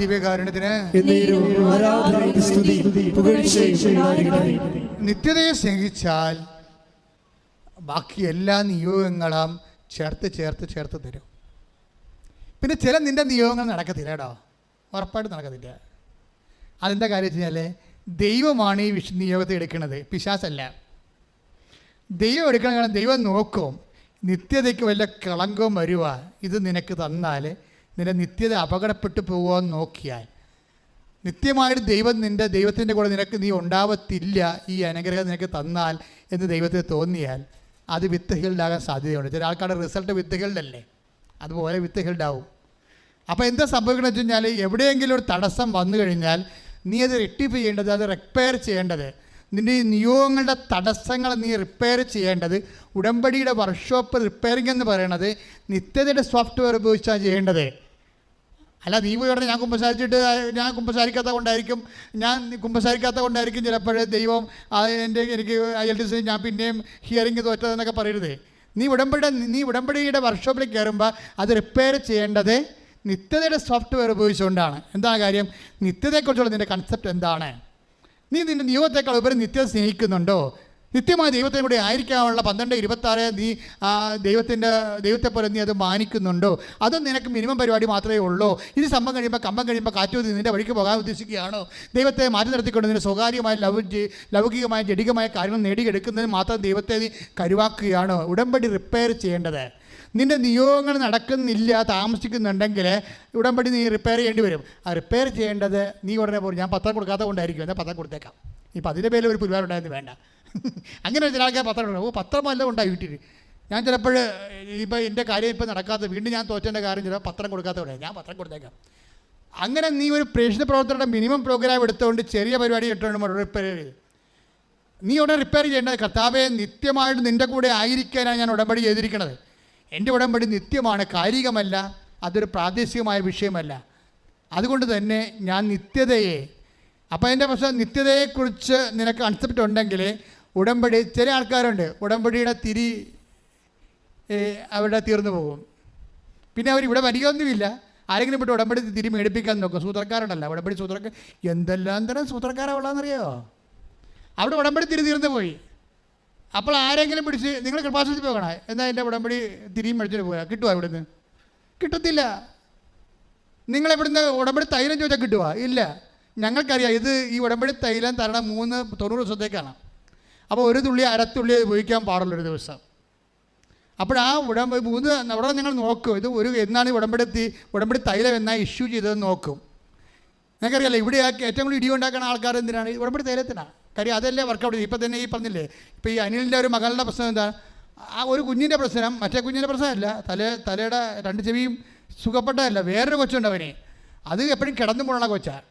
ദിവ്യകാരുണ്യത്തിന്. നിത്യതയെ സ്നേഹിച്ചാൽ ബാക്കി എല്ലാ നിയോഗങ്ങളും ചേർത്ത് ചേർത്ത് ചേർത്ത് തരും. പിന്നെ ചില നിന്റെ നിയോഗങ്ങൾ നടക്കത്തില്ല കേട്ടോ. ഉറപ്പായിട്ട് നടക്കത്തില്ല. അതെന്താ കാര്യം വെച്ച് കഴിഞ്ഞാൽ ദൈവമാണ് ഈ വിഷു നിയോഗത്തെ എടുക്കുന്നത്. പിശാസല്ല. ദൈവം എടുക്കണ കാരണം ദൈവം നോക്കും. നിത്യതയ്ക്ക് വല്ല കളങ്കവും വരുവാ. ഇത് നിനക്ക് തന്നാൽ നിന്റെ നിത്യത അപകടപ്പെട്ടു പോകുമെന്ന് നോക്കിയാൽ നിത്യമായിട്ട് ദൈവം നിന്റെ ദൈവത്തിന്റെ കൂടെ നിനക്ക് നീ ഉണ്ടാവത്തില്ല ഈ അനുഗ്രഹം നിനക്ക് തന്നാൽ എന്ന് ദൈവത്തിന് തോന്നിയാൽ അത് വിത്ത് സാധ്യതയുണ്ട്. ചില ആൾക്കാരുടെ റിസൾട്ട് വിത്ത് അതുപോലെ വിത്ത് അപ്പോൾ എന്താ സംഭവിക്കണമെന്ന് വെച്ച് കഴിഞ്ഞാൽ എവിടെയെങ്കിലും ഒരു തടസ്സം വന്നു കഴിഞ്ഞാൽ നീ അത് റെക്ടിഫൈ ചെയ്യേണ്ടത് അത് റിപ്പയർ ചെയ്യേണ്ടത് നിന്റെ ഈ നിയോഗങ്ങളുടെ തടസ്സങ്ങൾ നീ റിപ്പയർ ചെയ്യേണ്ടത് ഉടമ്പടിയുടെ വർക്ക്ഷോപ്പ് റിപ്പയറിംഗ് എന്ന് പറയണത് നിത്യതയുടെ സോഫ്റ്റ്വെയർ ഉപയോഗിച്ചാണ് ചെയ്യേണ്ടത്. അല്ല നീ പോയി പറഞ്ഞാൽ ഞാൻ കുമ്പസാരിച്ചിട്ട് ഞാൻ കുമ്പസാരിക്കാത്ത കൊണ്ടായിരിക്കും ഞാൻ കുമ്പസാരിക്കാത്ത കൊണ്ടായിരിക്കും ചിലപ്പോൾ ദൈവം എന്റെ എനിക്ക് ഐ എൽ ടി സി ഞാൻ പിന്നെയും ഹിയറിംഗ് തോറ്റതെന്നൊക്കെ പറയരുതേ. നീ ഉടമ്പടി നീ ഉടമ്പടിയുടെ വർക്ക്ഷോപ്പിൽ കയറുമ്പോൾ അത് റിപ്പയർ ചെയ്യേണ്ടത് നിത്യതയുടെ സോഫ്റ്റ്വെയർ ഉപയോഗിച്ചുകൊണ്ടാണ്. എന്താ കാര്യം? നിത്യതയെക്കുറിച്ചുള്ള നിന്റെ കൺസെപ്റ്റ് എന്താണ്? നീ നിന്റെ നിയമത്തെക്കാൾ ഉപരി നിത്യത സ്നേഹിക്കുന്നുണ്ടോ? നിത്യമായ ദൈവത്തെ കൂടെ ആയിരിക്കാനുള്ള പന്ത്രണ്ട് ഇരുപത്താറ് നീ ആ ദൈവത്തിന്റെ ദൈവത്തെ പോലെ നീ അത് മാനിക്കുന്നുണ്ടോ? അത് നിനക്ക് മിനിമം പരിപാടി മാത്രമേ ഉള്ളൂ. ഇത് സംഭവം കഴിയുമ്പോൾ കമ്പം കഴിയുമ്പോൾ കാറ്റൂതി നിന്റെ വഴിക്ക് പോകാൻ ഉദ്ദേശിക്കുകയാണോ? ദൈവത്തെ മാറ്റി നിർത്തിക്കൊണ്ട് നിന്റെ സ്വകാര്യമായ ലൗ ലൗകികമായ ജടികമായ കാര്യങ്ങൾ നേടിയെടുക്കുന്നതിന് മാത്രം ദൈവത്തെ നീ കരുവാക്കുകയാണോ? ഉടമ്പടി റിപ്പയർ ചെയ്യേണ്ടത്. നിന്റെ നിയോഗങ്ങൾ നടക്കുന്നില്ല താമസിക്കുന്നുണ്ടെങ്കിൽ ഉടമ്പടി നീ റിപ്പയർ ചെയ്യേണ്ടി വരും. ആ റിപ്പയർ ചെയ്യേണ്ടത് നീ ഉടനെ പോകും ഞാൻ പത്രം കൊടുക്കാത്ത കൊണ്ടായിരിക്കും. എന്നാൽ പത്രം കൊടുത്തേക്കാം. ഇപ്പം അതിന്റെ പേരിൽ ഒരു പുരുവാൻ ഉണ്ടായിരുന്നു വേണ്ട. അങ്ങനെ ചില ആൾക്കാർ പത്രം കൊടുക്കും ഓ പത്രമല്ല ഉണ്ടായി വീട്ടിൽ. ഞാൻ ചിലപ്പോൾ ഇപ്പോൾ എന്റെ കാര്യം ഇപ്പോൾ നടക്കാത്ത വീണ്ടും ഞാൻ തോറ്റേന്റെ കാര്യം ചില പത്രം കൊടുക്കാത്തവിടെ ഞാൻ പത്രം കൊടുത്തേക്കാം. അങ്ങനെ നീ ഒരു പ്രേക്ഷണ പ്രവർത്തനയുടെ മിനിമം പ്രോഗ്രാം എടുത്തുകൊണ്ട് ചെറിയ പരിപാടി ഇട്ടുകൊണ്ട് റിപ്പയർ ചെയ്ത് നീ ഉടനെ റിപ്പയർ ചെയ്യേണ്ടത് കർത്താവെ നിത്യമായിട്ട് നിന്റെ കൂടെ ആയിരിക്കാനാണ് ഞാൻ ഉടമ്പടി ചെയ്തിരിക്കുന്നത് എന്റെ ഉടമ്പടി നിത്യമാണ് കാലികമല്ല അതൊരു പ്രാദേശികമായ വിഷയമല്ല. അതുകൊണ്ട് തന്നെ ഞാൻ നിത്യതയെ അപ്പോൾ എന്റെ പ്രശ്നം നിത്യതയെക്കുറിച്ച് നിനക്ക് കൺസെപ്റ്റ് ഉണ്ടെങ്കിൽ ഉടമ്പടി ചില ആൾക്കാരുണ്ട്. ഉടമ്പടിയുടെ തിരി അവിടെ തീർന്നു പോകും. പിന്നെ അവർ ഇവിടെ വരികയൊന്നുമില്ല ആരെങ്കിലും ഇവിടെ ഉടമ്പടി തിരി മേടിപ്പിക്കാൻ നോക്കും. സൂത്രക്കാരുണ്ടല്ല. ഉടമ്പടി സൂത്രക്കാർ എന്തെല്ലാം തരം സൂത്രക്കാരുള്ളതെന്നറിയോ അവിടെ ഉടമ്പടി തിരി തീർന്നു പോയി. അപ്പോൾ ആരെങ്കിലും പിടിച്ച് നിങ്ങൾ കൃപാസനത്തിൽ പോകണേ. എന്നാൽ എന്റെ ഉടമ്പടി തിരിയും മേടിച്ചിട്ട് പോയാൽ കിട്ടുമോ ഇവിടുന്ന്? കിട്ടത്തില്ല. നിങ്ങൾ ഇവിടുന്ന് ഉടമ്പടി തൈലം ചോദിച്ചാൽ കിട്ടുമോ ഇല്ല. ഞങ്ങൾക്കറിയാം ഇത് ഈ ഉടമ്പടി തൈലം തരണം മൂന്ന് തൊണ്ണൂറ് ദിവസത്തേക്കാണ്. അപ്പോൾ ഒരു തുള്ളി അരത്തുള്ളി ഉപയോഗിക്കാൻ പാടുള്ളൂ ഒരു ദിവസം. അപ്പോൾ ആ ഉടമ്പ മൂന്ന് അവിടെ നിങ്ങൾ നോക്കും ഇത് ഒരു എന്നാണ് ഉടമ്പടി ഉടമ്പടി തൈലം എന്നാ ഇഷ്യൂ ചെയ്തതെന്ന് നോക്കും. നിങ്ങൾക്കറിയാലോ ഇവിടെ ഏറ്റവും കൂടുതൽ ഇടി ഉണ്ടാക്കുന്ന ആൾക്കാർ എന്തിനാണ്? ഉടമ്പടി തൈലത്തിനാണ് കാര്യം അതല്ലേ വർക്കൗട്ട് ഇപ്പം തന്നെ ഈ പറഞ്ഞില്ലേ ഇപ്പോൾ ഈ അനിലിന്റെ ഒരു മകളുടെ പ്രശ്നം എന്താ? ആ ഒരു കുഞ്ഞിന്റെ പ്രശ്നം മറ്റേ കുഞ്ഞിന്റെ പ്രശ്നമല്ല. തല തലയുടെ രണ്ട് ചെവിയും സുഖപ്പെട്ടതല്ല. വേറൊരു കൊച്ചുണ്ടവനെ അത് എപ്പോഴും കിടന്നു പോകണ കൊച്ചാണ്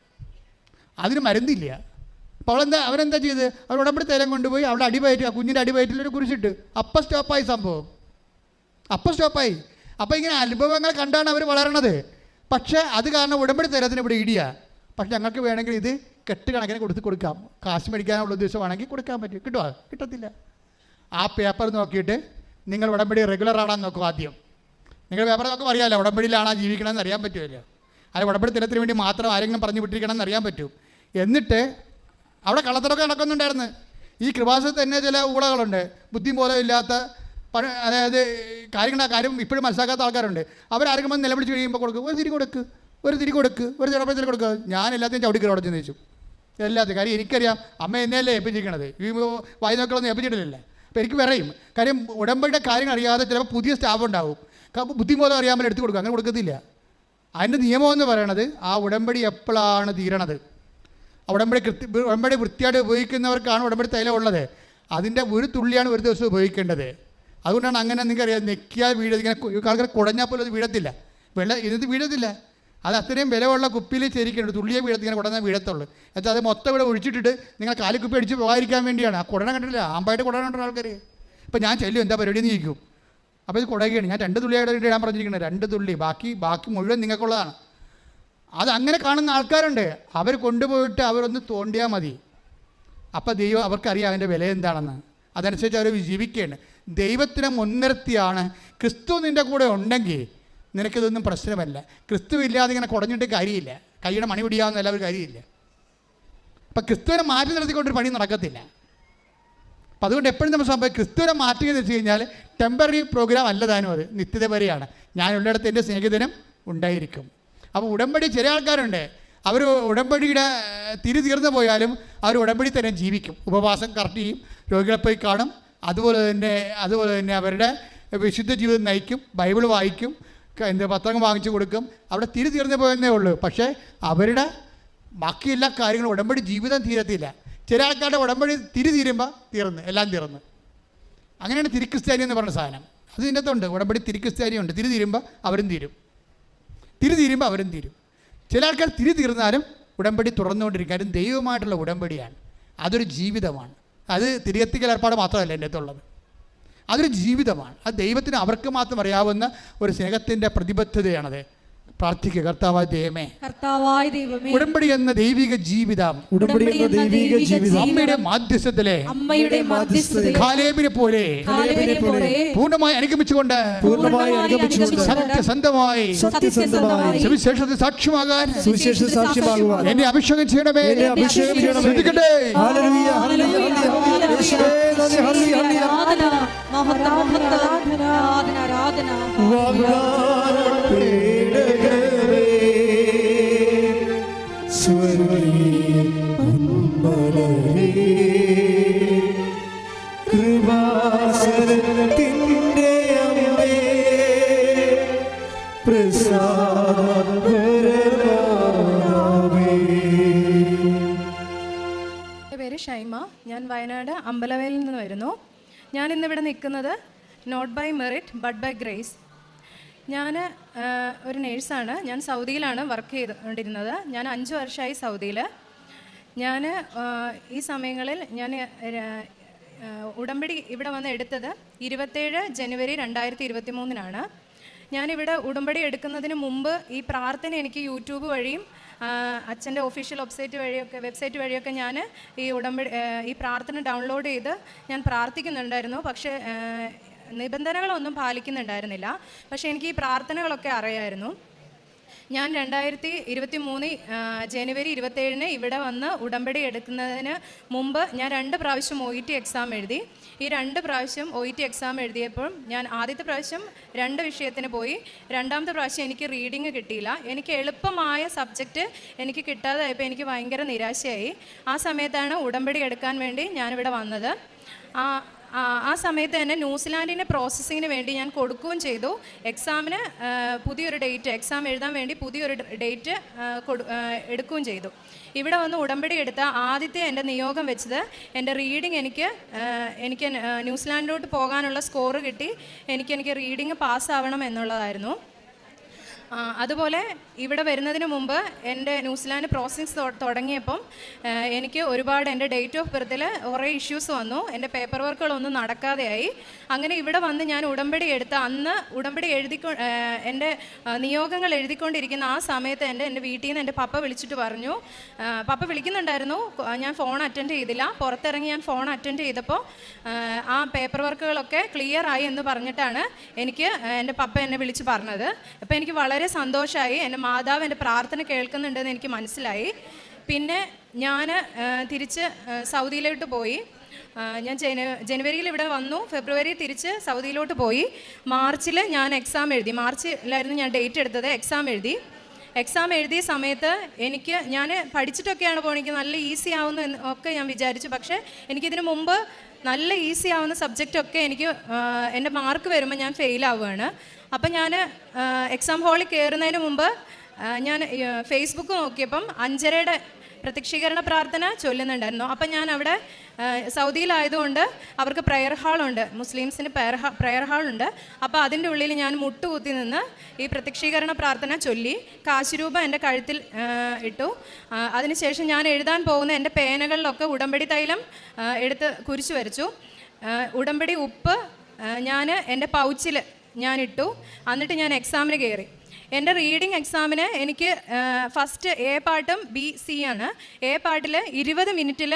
അതിന് മരുന്നില്ല. അപ്പോൾ അവളെന്താ അവരെന്താ ചെയ്ത്? അവർ ഉടമ്പടി തേരം കൊണ്ടുപോയി അവിടെ അടിവയറ്റ് ആ കുഞ്ഞിന്റെ അടിവയറ്റിലൊരു കുരിശിട്ട്. അപ്പം സ്റ്റോപ്പായി സംഭവം. അപ്പം സ്റ്റോപ്പായി. അപ്പോൾ ഇങ്ങനെ അനുഭവങ്ങൾ കണ്ടാണ് അവർ വളരണത്. പക്ഷേ അത് കാരണം ഉടമ്പടി തരത്തിന് ഇവിടെ ഇടിയ. പക്ഷെ ഞങ്ങൾക്ക് വേണമെങ്കിൽ ഇത് കെട്ട് കണക്കിന് കൊടുത്ത് കൊടുക്കാം. കാശ് മേടിക്കാനുള്ള ഉദ്ദേശമാണെങ്കിൽ കൊടുക്കാൻ പറ്റും. കിട്ടുമോ കിട്ടത്തില്ല. ആ പേപ്പർ നോക്കിയിട്ട് നിങ്ങൾ ഉടമ്പടി റെഗുലർ ആണെന്ന് നോക്കും ആദ്യം. നിങ്ങൾ പേപ്പർ നോക്കുമ്പോൾ അറിയാമല്ലോ ഉടമ്പടിയിലാണോ ജീവിക്കണമെന്ന് അറിയാൻ പറ്റുമല്ലോ. അത് ഉടമ്പടി തരത്തിന് വേണ്ടി മാത്രം ആരെങ്കിലും പറഞ്ഞു വിട്ടിരിക്കണമെന്ന് അറിയാൻ പറ്റും. എന്നിട്ട് അവിടെ കള്ളത്തരമൊക്കെ നടക്കുന്നുണ്ടായിരുന്നു. ഈ കൃപാസനത്തിൽ തന്നെ ചില ഊളകളുണ്ട്. ബുദ്ധി ബോധമില്ലാത്ത ഇല്ലാത്ത അതായത് കാര്യങ്ങൾ കാര്യം ഇപ്പോഴും മനസ്സിലാക്കാത്ത ആൾക്കാരുണ്ട്. അവരാരെങ്കിലും വന്ന് നിലവിളിച്ച് കഴിയുമ്പോൾ കൊടുക്കും ഒരു തിരി കൊടുക്ക് ഒരു തിരി കൊടുക്ക് ഒരു ചിലപ്പത്തിൽ കൊടുക്കുക ഞാൻ എല്ലാത്തിനും ചവിടിക്കറി അവിടെ ചെന്ന് എല്ലാത്തിനും. കാര്യം എനിക്കറിയാം അമ്മ എന്നെയല്ലേ ഏൽപ്പിച്ചിരിക്കണത്. ഈ വായി നോക്കളൊന്നും ഏൽപ്പിച്ചിട്ടില്ലല്ലേ? അപ്പോൾ എനിക്ക് പറയും കാര്യം ഉടമ്പടിയുടെ കാര്യങ്ങൾ അറിയാതെ ചിലപ്പോൾ പുതിയ സ്റ്റാഫ് ഉണ്ടാവും. ബുദ്ധിബോധം അറിയാൻ എടുത്ത് കൊടുക്കും. അങ്ങനെ കൊടുക്കത്തില്ല. അതിന്റെ നിയമം എന്ന് പറയണത് ആ ഉടമ്പടി എപ്പോഴാണ് തീരണത്? ഉടമ്പടി കൃത്യ ഉടമ്പടി വൃത്തിയായിട്ട് ഉപയോഗിക്കുന്നവർക്കാണ് ഉടമ്പടി തൈലം ഉള്ളത്. അതിന്റെ ഒരു തുള്ളിയാണ് ഒരു ദിവസം ഉപയോഗിക്കേണ്ടത്. അതുകൊണ്ടാണ് അങ്ങനെ നിങ്ങൾക്കറിയാം നെക്കിയാൽ വീഴ ഇങ്ങനെ ആൾക്കാർ കുടഞ്ഞാൽ പോലും അത് വീഴത്തില്ല. വെള്ളം ഇരുന്ന് വീഴത്തില്ല. അത് അത്രയും വിലയുള്ള കുപ്പിയിൽ ചെരിക്കുന്നുണ്ട് തുള്ളിയെ വീഴത്ത് ഇങ്ങനെ കുടഞ്ഞാൽ വീഴത്തുള്ളൂ. എന്നിട്ട് അത് മൊത്തം ഇവിടെ ഒഴിച്ചിട്ടിട്ട് നിങ്ങൾ കാലിക്കുപ്പി അടിച്ച് പോകാതിരിക്കാൻ വേണ്ടിയാണ്. ആ കുടന കണ്ടില്ല ആമ്പായിട്ട് കുടന കണ്ട ആൾക്കാർ ഇപ്പം ഞാൻ ചെല്ലും എന്താ പരിപാടി എന്ന് ചോദിക്കും. അപ്പോൾ ഇത് കുടയുകയാണ്. ഞാൻ രണ്ട് തുള്ളിയായിട്ട് ഇടാൻ പറഞ്ഞിരിക്കുന്നത്. രണ്ട് തുള്ളി. ബാക്കി ബാക്കി മുഴുവൻ നിങ്ങൾക്കുള്ളതാണ്. അത് അങ്ങനെ കാണുന്ന ആൾക്കാരുണ്ട്. അവർ കൊണ്ടുപോയിട്ട് അവരൊന്ന് തോണ്ടിയാൽ മതി. അപ്പോൾ ദൈവം അവർക്കറിയാം അതിന്റെ വില എന്താണെന്ന്. അതനുസരിച്ച് അവർ ജീവിക്കുകയാണ് ദൈവത്തിനെ മുൻനിർത്തിയാണ് ക്രിസ്തു നിന്റെ കൂടെ ഉണ്ടെങ്കിൽ നിനക്കിതൊന്നും പ്രശ്നമല്ല. ക്രിസ്തു ഇല്ലാതെ ഇങ്ങനെ കുടഞ്ഞിട്ട് കാര്യമില്ല. കൈയുടെ മണി പിടിയാവുന്നല്ല അവർ കാര്യമില്ല. അപ്പം ക്രിസ്തുവിനെ മാറ്റി നിർത്തിക്കൊണ്ടൊരു പണി നടക്കത്തില്ല. അപ്പം അതുകൊണ്ട് എപ്പോഴും നമ്മൾ സംഭവം ക്രിസ്തുവിനെ മാറ്റുകയെന്ന് വെച്ച് കഴിഞ്ഞാൽ ടെമ്പററി പ്രോഗ്രാം അല്ലതാനും അത്. നിത്യത വരെയാണ്. ഞാനുള്ളിടത്ത് എന്റെ സ്നേഹിതനും ഉണ്ടായിരിക്കും. അപ്പോൾ ഉടമ്പടി ചില ആൾക്കാരുണ്ട്. അവർ ഉടമ്പടിയുടെ തിരി തീർന്നു പോയാലും അവർ ഉടമ്പടി തന്നെ ജീവിക്കും. ഉപവാസം കറക്റ്റ് ചെയ്യും. രോഗികളെ പോയി കാണും. അതുപോലെ തന്നെ അതുപോലെ തന്നെ അവരുടെ വിശുദ്ധ ജീവിതം നയിക്കും. ബൈബിൾ വായിക്കും. എന്ത് പത്രങ്ങൾ വാങ്ങിച്ചു കൊടുക്കും. അവിടെ തിരി തീർന്നു പോയെന്നേ ഉള്ളൂ. പക്ഷേ അവരുടെ ബാക്കി എല്ലാ കാര്യങ്ങളും ഉടമ്പടി ജീവിതം തീരത്തില്ല. ചില ആൾക്കാരുടെ ഉടമ്പടി തിരി തീരുമ്പോൾ തീർന്ന് എല്ലാം തീർന്ന്. അങ്ങനെയാണ് തിരിക്രിസ്ത്യാനി എന്ന് പറഞ്ഞ സാധനം. അത് ഇതിന്റെ അകത്തുണ്ട് ഉടമ്പടി തിരിക്രിസ്ത്യാനി ഉണ്ട് തിരി തീരുമ്പോൾ അവരും തീരും. തിരി തീരുമ്പോൾ അവരും തീരും. ചില ആൾക്കാർ തിരി തീർന്നാലും ഉടമ്പടി തുറന്നുകൊണ്ടിരിക്കും കാര്യം ദൈവമായിട്ടുള്ള ഉടമ്പടിയാണ്. അതൊരു ജീവിതമാണ്. അത് തിരികത്തിക്കൽ ഏർപ്പാട് മാത്രമല്ല എന്റെ അടുത്തുള്ളത് അതൊരു ജീവിതമാണ്. അത് ദൈവത്തിന് അവർക്ക് മാത്രം അറിയാവുന്ന ഒരു സ്നേഹത്തിന്റെ പ്രതിബദ്ധതയാണത്. പ്രാർത്ഥിക്കുക കർത്താവായ ദൈവമേ. കർത്താവായ ദൈവമേ. ഉടമ്പടി എന്ന ദൈവിക ജീവിതം. ഉടമ്പടി എന്ന ദൈവിക ജീവിതം. അമ്മയുടെ മാധ്യസ്ഥത്തിലെ അമ്മയുടെ മധ്യസ്ഥതയിൽ കാലേബിനെ പോലെ. കാലേബിനെ പോലെ. പൂർണമായി അനുഗമിച്ചുകൊണ്ട്. പൂർണമായി അനുഗമിച്ചുകൊണ്ട്. സത്യസന്ധമായി. സത്യസന്ധമായി. സുവിശേഷത്തിൽ സാക്ഷ്യമാകാൻ. സുവിശേഷ സാക്ഷ്യമാകുവാൻ. എന്നെ അഭിഷേകം ചെയ്യണമേ. എന്നെ അഭിഷേകം ചെയ്യണമേ. ശ്രദ്ധിക്കട്ടെ. ഹല്ലേലൂയ, ഹല്ലേലൂയ, ഹല്ലേലൂയ. ഹല്ലേലൂയ. ആരാധന ആരാധന ആരാധന ആരാധന. വാഗ്ദാനം പേര് ഷൈമ. ഞാൻ വയനാട് അമ്പലവയലിൽ നിന്ന് വരുന്നു. ഞാൻ ഇന്നിവിടെ നിൽക്കുന്നത് not by merit but by grace. ഞാൻ ഒരു നേഴ്സാണ്. ഞാൻ സൗദിയിലാണ് വർക്ക് ചെയ്തുകൊണ്ടിരുന്നത്. ഞാൻ അഞ്ച് വർഷമായി സൗദിയിൽ ഞാൻ ഈ സമയങ്ങളിൽ ഞാൻ ഉടമ്പടി ഇവിടെ വന്ന് എടുത്തത് ഇരുപത്തേഴ് ജനുവരി രണ്ടായിരത്തി ഇരുപത്തി മൂന്നിനാണ് ഞാനിവിടെ ഉടമ്പടി എടുക്കുന്നതിന് മുമ്പ് ഈ പ്രാർത്ഥന എനിക്ക് യൂട്യൂബ് വഴിയും അച്ഛന്റെ ഒഫീഷ്യൽ വെബ്സൈറ്റ് വഴിയൊക്കെ വെബ്സൈറ്റ് വഴിയൊക്കെ ഞാൻ ഈ ഉടമ്പടി ഈ പ്രാർത്ഥന ഡൗൺലോഡ് ചെയ്ത് ഞാൻ പ്രാർത്ഥിക്കുന്നുണ്ടായിരുന്നു. പക്ഷേ നിബന്ധനകളൊന്നും പാലിക്കുന്നുണ്ടായിരുന്നില്ല. പക്ഷേ എനിക്ക് ഈ പ്രാർത്ഥനകളൊക്കെ അറിയായിരുന്നു. ഞാൻ രണ്ടായിരത്തി ഇരുപത്തി മൂന്ന് ജനുവരി ഇരുപത്തേഴിന് ഇവിടെ വന്ന് ഉടമ്പടി എടുക്കുന്നതിന് മുമ്പ് ഞാൻ രണ്ട് പ്രാവശ്യം ഒ എക്സാം എഴുതി. ഈ രണ്ട് പ്രാവശ്യം ഒ എക്സാം എഴുതിയപ്പോൾ ഞാൻ ആദ്യത്തെ പ്രാവശ്യം രണ്ട് വിഷയത്തിന് പോയി. രണ്ടാമത്തെ പ്രാവശ്യം എനിക്ക് റീഡിങ് കിട്ടിയില്ല. എനിക്ക് എളുപ്പമായ സബ്ജക്റ്റ് എനിക്ക് കിട്ടാതായപ്പോൾ എനിക്ക് ഭയങ്കര നിരാശയായി. ആ സമയത്താണ് ഉടമ്പടി എടുക്കാൻ വേണ്ടി ഞാനിവിടെ വന്നത്. ആ സമയത്ത് തന്നെ ന്യൂസിലാൻഡിന്റെ പ്രോസസ്സിങ്ങിന് വേണ്ടി ഞാൻ കൊടുക്കുകയും ചെയ്തു. എക്സാമിന് പുതിയൊരു ഡേറ്റ് എക്സാം എഴുതാൻ വേണ്ടി പുതിയൊരു ഡേറ്റ് കൊടു എടുക്കുകയും ചെയ്തു. ഇവിടെ വന്ന് ഉടമ്പടി എടുത്ത ആദ്യത്തെ എന്റെ നിയോഗം വെച്ചത് എന്റെ റീഡിങ് എനിക്ക് എനിക്ക് ന്യൂസിലാൻഡിലോട്ട് പോകാനുള്ള സ്കോറ് കിട്ടി. എനിക്ക് എനിക്ക് റീഡിങ് പാസ്സാവണം എന്നുള്ളതായിരുന്നു. അതുപോലെ ഇവിടെ വരുന്നതിന് മുമ്പ് എന്റെ ന്യൂസിലാൻഡ് പ്രോസസ്സിങ്സ് തുടങ്ങിയപ്പം എനിക്ക് ഒരുപാട് എന്റെ ഡേറ്റ് ഓഫ് ബർത്തിൽ കുറേ ഇഷ്യൂസ് വന്നു. എന്റെ പേപ്പർ വർക്കുകളൊന്നും നടക്കാതെയായി. അങ്ങനെ ഇവിടെ വന്ന് ഞാൻ ഉടമ്പടി എടുത്ത അന്ന് ഉടമ്പടി എഴുതിക്കൊ എന്റെ നിയോഗങ്ങൾ എഴുതിക്കൊണ്ടിരിക്കുന്ന ആ സമയത്ത് എന്റെ എന്റെ വീട്ടിൽ നിന്ന് എന്റെ പപ്പ വിളിച്ചിട്ട് പറഞ്ഞു. പപ്പ വിളിക്കുന്നുണ്ടായിരുന്നു. ഞാൻ ഫോൺ അറ്റൻഡ് ചെയ്തില്ല. പുറത്തിറങ്ങി ഞാൻ ഫോൺ അറ്റൻഡ് ചെയ്തപ്പോൾ ആ പേപ്പർ വർക്കുകളൊക്കെ ക്ലിയർ ആയി എന്ന് പറഞ്ഞിട്ടാണ് എനിക്ക് എന്റെ പപ്പ എന്നെ വിളിച്ച് പറഞ്ഞത്. അപ്പോൾ എനിക്ക് വളരെ സന്തോഷമായി എന്റെ മാതാവ് എന്റെ പ്രാർത്ഥന കേൾക്കുന്നുണ്ടെന്ന് എനിക്ക് മനസ്സിലായി. പിന്നെ ഞാൻ തിരിച്ച് സൗദിയിലോട്ട് പോയി. ഞാൻ ജന ജനുവരിയിൽ ഇവിടെ വന്നു. ഫെബ്രുവരി തിരിച്ച് സൗദിയിലോട്ട് പോയി. മാർച്ചിൽ ഞാൻ എക്സാം എഴുതി. മാർച്ചിലായിരുന്നു ഞാൻ ഡേറ്റ് എടുത്തത്. എക്സാം എഴുതി. എക്സാം എഴുതിയ സമയത്ത് എനിക്ക് ഞാൻ പഠിച്ചിട്ടൊക്കെയാണ് പോകുന്നത് എനിക്ക് നല്ല ഈസി ആവുന്നു എന്ന് ഒക്കെ ഞാൻ വിചാരിച്ചു. പക്ഷേ എനിക്കിതിനു മുമ്പ് നല്ല ഈസി ആവുന്ന സബ്ജക്റ്റൊക്കെ എനിക്ക് എന്റെ മാർക്ക് വരുമ്പോൾ ഞാൻ ഫെയിൽ ആവുകയാണ്. അപ്പം ഞാൻ എക്സാം ഹാളിൽ കയറുന്നതിന് മുമ്പ് ഞാൻ ഫേസ്ബുക്ക് നോക്കിയപ്പം അഞ്ചരയുടെ പ്രത്യക്ഷീകരണ പ്രാർത്ഥന ചൊല്ലുന്നുണ്ടായിരുന്നു. അപ്പം ഞാൻ അവിടെ സൗദിയിലായതുകൊണ്ട് അവർക്ക് പ്രയർ ഹാളുണ്ട് മുസ്ലിംസിന് പ്രയർ ഹാ പ്രയർ ഹാളുണ്ട് അപ്പോൾ അതിന്റെ ഉള്ളിൽ ഞാൻ മുട്ടുകുത്തി നിന്ന് ഈ പ്രത്യക്ഷീകരണ പ്രാർത്ഥന ചൊല്ലി കാശുരൂപ എന്റെ കഴുത്തിൽ ഇട്ടു. അതിനുശേഷം ഞാൻ എഴുതാൻ പോകുന്ന എന്റെ പേനകളിലൊക്കെ ഉടമ്പടി തൈലം എടുത്ത് കുരിച്ചു വരച്ചു. ഉടമ്പടി ഉപ്പ് ഞാൻ എന്റെ പൗച്ചിൽ ഞാൻ ഇട്ടു എന്നിട്ട് ഞാൻ എക്സാമിന് കയറി എന്റെ റീഡിംഗ് എക്സാമിന് എനിക്ക് ഫസ്റ്റ് എ പാട്ടും ബി സി ആണ്. എ പാട്ടിൽ ഇരുപത് മിനിറ്റിൽ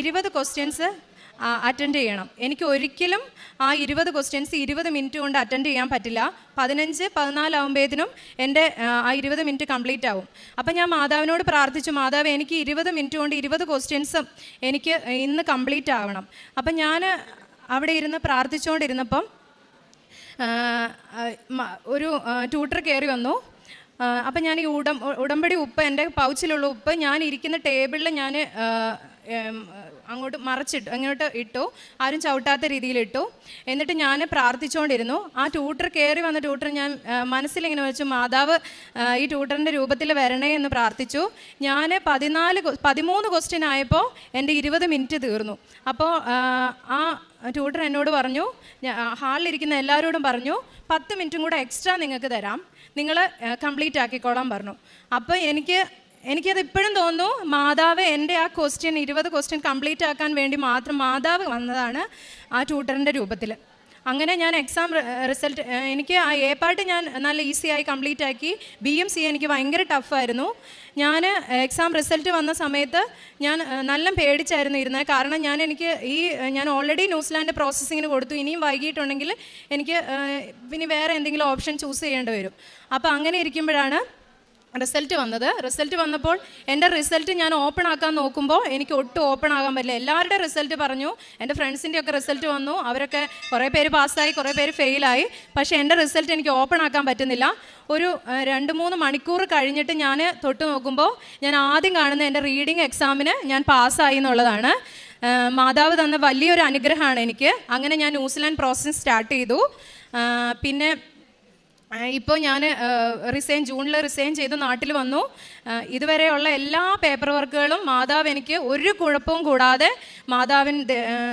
ഇരുപത് ക്വസ്റ്റ്യൻസ് അറ്റൻഡ് ചെയ്യണം. എനിക്ക് ഒരിക്കലും ആ ഇരുപത് ക്വസ്റ്റ്യൻസ് ഇരുപത് മിനിറ്റ് കൊണ്ട് അറ്റൻഡ് ചെയ്യാൻ പറ്റില്ല. പതിനഞ്ച് പതിനാലാവുമ്പോഴത്തേനും എന്റെ ആ, ഇരുപത് മിനിറ്റ് കംപ്ലീറ്റ് ആവും. അപ്പം ഞാൻ മാതാവിനോട് പ്രാർത്ഥിച്ചു മാതാവ് എനിക്ക് ഇരുപത് മിനിറ്റ് കൊണ്ട് ഇരുപത് ക്വസ്റ്റ്യൻസും എനിക്ക് ഇന്ന് കംപ്ലീറ്റ് ആവണം. അപ്പം ഞാൻ അവിടെ ഇരുന്ന് പ്രാർത്ഥിച്ചുകൊണ്ടിരുന്നപ്പം ഒരു ട്യൂട്ടർ കയറി വന്നു. അപ്പം ഞാൻ ഈ ഉടം ഉടമ്പടി ഉപ്പ് എന്റെ പൗച്ചിലുള്ള ഉപ്പ് ഞാൻ ഇരിക്കുന്ന ടേബിളിൽ ഞാൻ അങ്ങോട്ട് മറച്ചിട്ടു അങ്ങോട്ട് ഇട്ടു. ആരും ചവിട്ടാത്ത രീതിയിൽ ഇട്ടു. എന്നിട്ട് ഞാൻ പ്രാർത്ഥിച്ചുകൊണ്ടിരുന്നു ആ ട്യൂട്ടർ കയറി വന്ന ട്യൂട്ടർ ഞാൻ മനസ്സിലിങ്ങനെ വെച്ചു മാതാവ് ഈ ട്യൂട്ടറിന്റെ രൂപത്തിൽ വരണേ എന്ന് പ്രാർത്ഥിച്ചു. ഞാൻ പതിനാല് പതിമൂന്ന് ക്വസ്റ്റ്യൻ ആയപ്പോൾ എന്റെ ഇരുപത് മിനിറ്റ് തീർന്നു. അപ്പോൾ ആ ട്യൂട്ടർ എന്നോട് പറഞ്ഞു ഹാളിലിരിക്കുന്ന എല്ലാവരോടും പറഞ്ഞു പത്ത് മിനിറ്റും കൂടെ എക്സ്ട്രാ നിങ്ങൾക്ക് തരാം. നിങ്ങൾ കംപ്ലീറ്റ് ആക്കിക്കോളാൻ പറഞ്ഞു. അപ്പോൾ എനിക്ക് എനിക്കത് ഇപ്പോഴും തോന്നുന്നു മാതാവ് എന്റെ ആ ക്വസ്റ്റ്യൻ ഇരുപത് ക്വസ്റ്റ്യൻ കംപ്ലീറ്റ് ആക്കാൻ വേണ്ടി മാത്രം മാതാവ് വന്നതാണ് ആ ട്യൂട്ടറിന്റെ രൂപത്തിൽ അങ്ങനെ ഞാൻ എക്സാം റിസൾട്ട് എനിക്ക് ആ എ പാർട്ട് ഞാൻ നല്ല ഈസി ആയി കംപ്ലീറ്റ് ആക്കി. ബി എം സി എനിക്ക് ഭയങ്കര ടഫായിരുന്നു ഞാൻ എക്സാം റിസൾട്ട് വന്ന സമയത്ത് ഞാൻ നല്ല പേടിച്ചായിരുന്നു ഇരുന്നത് കാരണം ഞാൻ എനിക്ക് ഈ ഞാൻ ഓൾറെഡി ന്യൂസിലാൻഡ് പ്രോസസ്സിങ്ങിന് കൊടുത്തു. ഇനിയും വൈകിട്ടുണ്ടെങ്കിൽ എനിക്ക് ഇനി വേറെ എന്തെങ്കിലും ഓപ്ഷൻ ചൂസ് ചെയ്യേണ്ടി വരും. അപ്പോൾ അങ്ങനെ ഇരിക്കുമ്പോഴാണ് റിസൾട്ട് വന്നത്. റിസൾട്ട് വന്നപ്പോൾ എന്റെ റിസൾട്ട് ഞാൻ ഓപ്പൺ ആക്കാൻ നോക്കുമ്പോൾ എനിക്ക് ഒട്ടും ഓപ്പൺ ആകാൻ പറ്റില്ല. എല്ലാവരുടെ റിസൾട്ട് പറഞ്ഞു. എന്റെ ഫ്രണ്ട്സിന്റെ ഒക്കെ റിസൾട്ട് വന്നു. അവരൊക്കെ കുറേ പേര് പാസ്സായി കുറേ പേര് ഫെയിലായി. പക്ഷേ എന്റെ റിസൾട്ട് എനിക്ക് ഓപ്പൺ ആക്കാൻ പറ്റുന്നില്ല. ഒരു രണ്ട് മൂന്ന് മണിക്കൂർ കഴിഞ്ഞിട്ട് ഞാൻ തൊട്ട് നോക്കുമ്പോൾ ഞാൻ ആദ്യം കാണുന്ന എന്റെ റീഡിംഗ് എക്സാമിന് ഞാൻ പാസ്സായി എന്നുള്ളതാണ്. മാതാവ് തന്ന വലിയൊരു അനുഗ്രഹമാണ് എനിക്ക്. അങ്ങനെ ഞാൻ ന്യൂസിലാൻഡ് പ്രോസസ്സ് സ്റ്റാർട്ട് ചെയ്തു. പിന്നെ ഇപ്പോൾ ഞാൻ റിസൈൻ ജൂണിൽ റിസൈൻ ചെയ്ത് നാട്ടിൽ വന്നു. ഇതുവരെയുള്ള എല്ലാ പേപ്പർ വർക്കുകളും മാതാവ് എനിക്ക് ഒരു കുഴപ്പവും കൂടാതെ മാതാവിൻ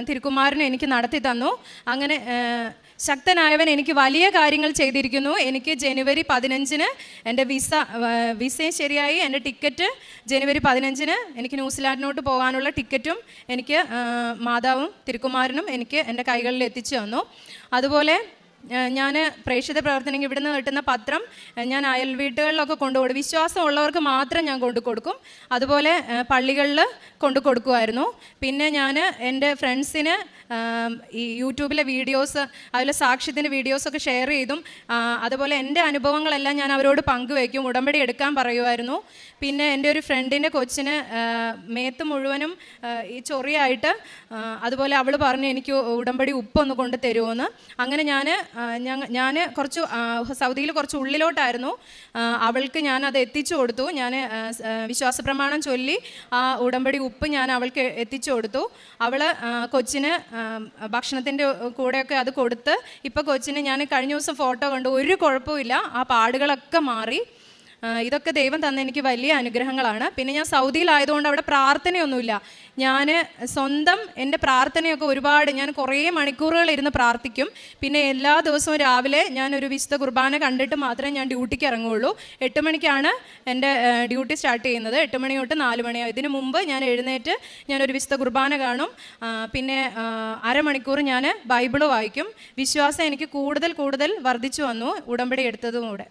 തിരുക്കുമാരനും എനിക്ക് നടത്തി തന്നു. അങ്ങനെ ശക്തനായവൻ എനിക്ക് വലിയ കാര്യങ്ങൾ ചെയ്തിരിക്കുന്നു. എനിക്ക് ജനുവരി പതിനഞ്ചിന് എന്റെ വിസ വിസയും ശരിയായി. എന്റെ ടിക്കറ്റ് ജനുവരി പതിനഞ്ചിന് എനിക്ക് ന്യൂസിലാൻഡിനോട്ട് പോകാനുള്ള ടിക്കറ്റും എനിക്ക് മാതാവും തിരുക്കുമാരനും എനിക്ക് എന്റെ കൈകളിൽ എത്തിച്ചു തന്നു. അതുപോലെ ഞാൻ പ്രേക്ഷിത പ്രവർത്തനം ഇവിടുന്ന് കിട്ടുന്ന പത്രം ഞാൻ അയൽ വീട്ടുകളിലൊക്കെ കൊണ്ടുകൊടുക്കും വിശ്വാസമുള്ളവർക്ക് മാത്രം ഞാൻ കൊണ്ടു കൊടുക്കും. അതുപോലെ പള്ളികളിൽ കൊണ്ടു കൊടുക്കുമായിരുന്നു. പിന്നെ ഞാൻ എന്റെ ഫ്രണ്ട്സിന് ഈ യൂട്യൂബിലെ വീഡിയോസ് അതിലെ സാക്ഷ്യത്തിന്റെ വീഡിയോസൊക്കെ ഷെയർ ചെയ്തും അതുപോലെ എന്റെ അനുഭവങ്ങളെല്ലാം ഞാൻ അവരോട് പങ്കുവയ്ക്കും ഉടമ്പടി എടുക്കാൻ പറയുമായിരുന്നു. പിന്നെ എന്റെ ഒരു ഫ്രണ്ടിന്റെ കൊച്ചിന് മേത്ത് മുഴുവനും ഈ ചൊറിയായിട്ട് അതുപോലെ അവൾ പറഞ്ഞു എനിക്ക് ഉടമ്പടി ഉപ്പൊന്ന് കൊണ്ട് തരുമെന്ന് അങ്ങനെ ഞാൻ ഞാൻ കുറച്ച് സൗദിയിൽ കുറച്ച് ഉള്ളിലോട്ടായിരുന്നു. അവൾക്ക് ഞാൻ അത് എത്തിച്ചു കൊടുത്തു. ഞാൻ വിശ്വാസ പ്രമാണം ചൊല്ലി ആ ഉടമ്പടി ഉപ്പ് ഞാൻ അവൾക്ക് എത്തിച്ചു കൊടുത്തു. അവൾ കൊച്ചിന് ഭക്ഷണത്തിന്റെ കൂടെയൊക്കെ അത് കൊടുത്ത് ഇപ്പോൾ കൊച്ചിന് ഞാൻ കഴിഞ്ഞ ദിവസം ഫോട്ടോ കണ്ടു. ഒരു കുഴപ്പമില്ല ആ പാടുകളൊക്കെ മാറി. ഇതൊക്കെ ദൈവം തന്ന എനിക്ക് വലിയ അനുഗ്രഹങ്ങളാണ്. പിന്നെ ഞാൻ സൗദിയിലായതുകൊണ്ട് അവിടെ പ്രാർത്ഥനയൊന്നുമില്ല. ഞാൻ സ്വന്തം എന്റെ പ്രാർത്ഥനയൊക്കെ ഒരുപാട് ഞാൻ കുറേ മണിക്കൂറുകൾ ഇരുന്ന് പ്രാർത്ഥിക്കും. പിന്നെ എല്ലാ ദിവസവും രാവിലെ ഞാൻ ഒരു വിശുദ്ധ കുർബാന കണ്ടിട്ട് മാത്രമേ ഞാൻ ഡ്യൂട്ടിക്ക് ഇറങ്ങുള്ളൂ എട്ട് മണിക്കാണ് എന്റെ ഡ്യൂട്ടി സ്റ്റാർട്ട് ചെയ്യുന്നത്. എട്ട് മണി തൊട്ട് നാല് മണിയാവും ഇതിനു മുമ്പ് ഞാൻ എഴുന്നേറ്റ് ഞാനൊരു വിശുദ്ധ കുർബാന കാണും. പിന്നെ അരമണിക്കൂർ ഞാൻ ബൈബിൾ വായിക്കും. വിശ്വാസം എനിക്ക് കൂടുതൽ കൂടുതൽ വർദ്ധിച്ചു വന്നു ഉടമ്പടി എടുത്തതും കൂടെ.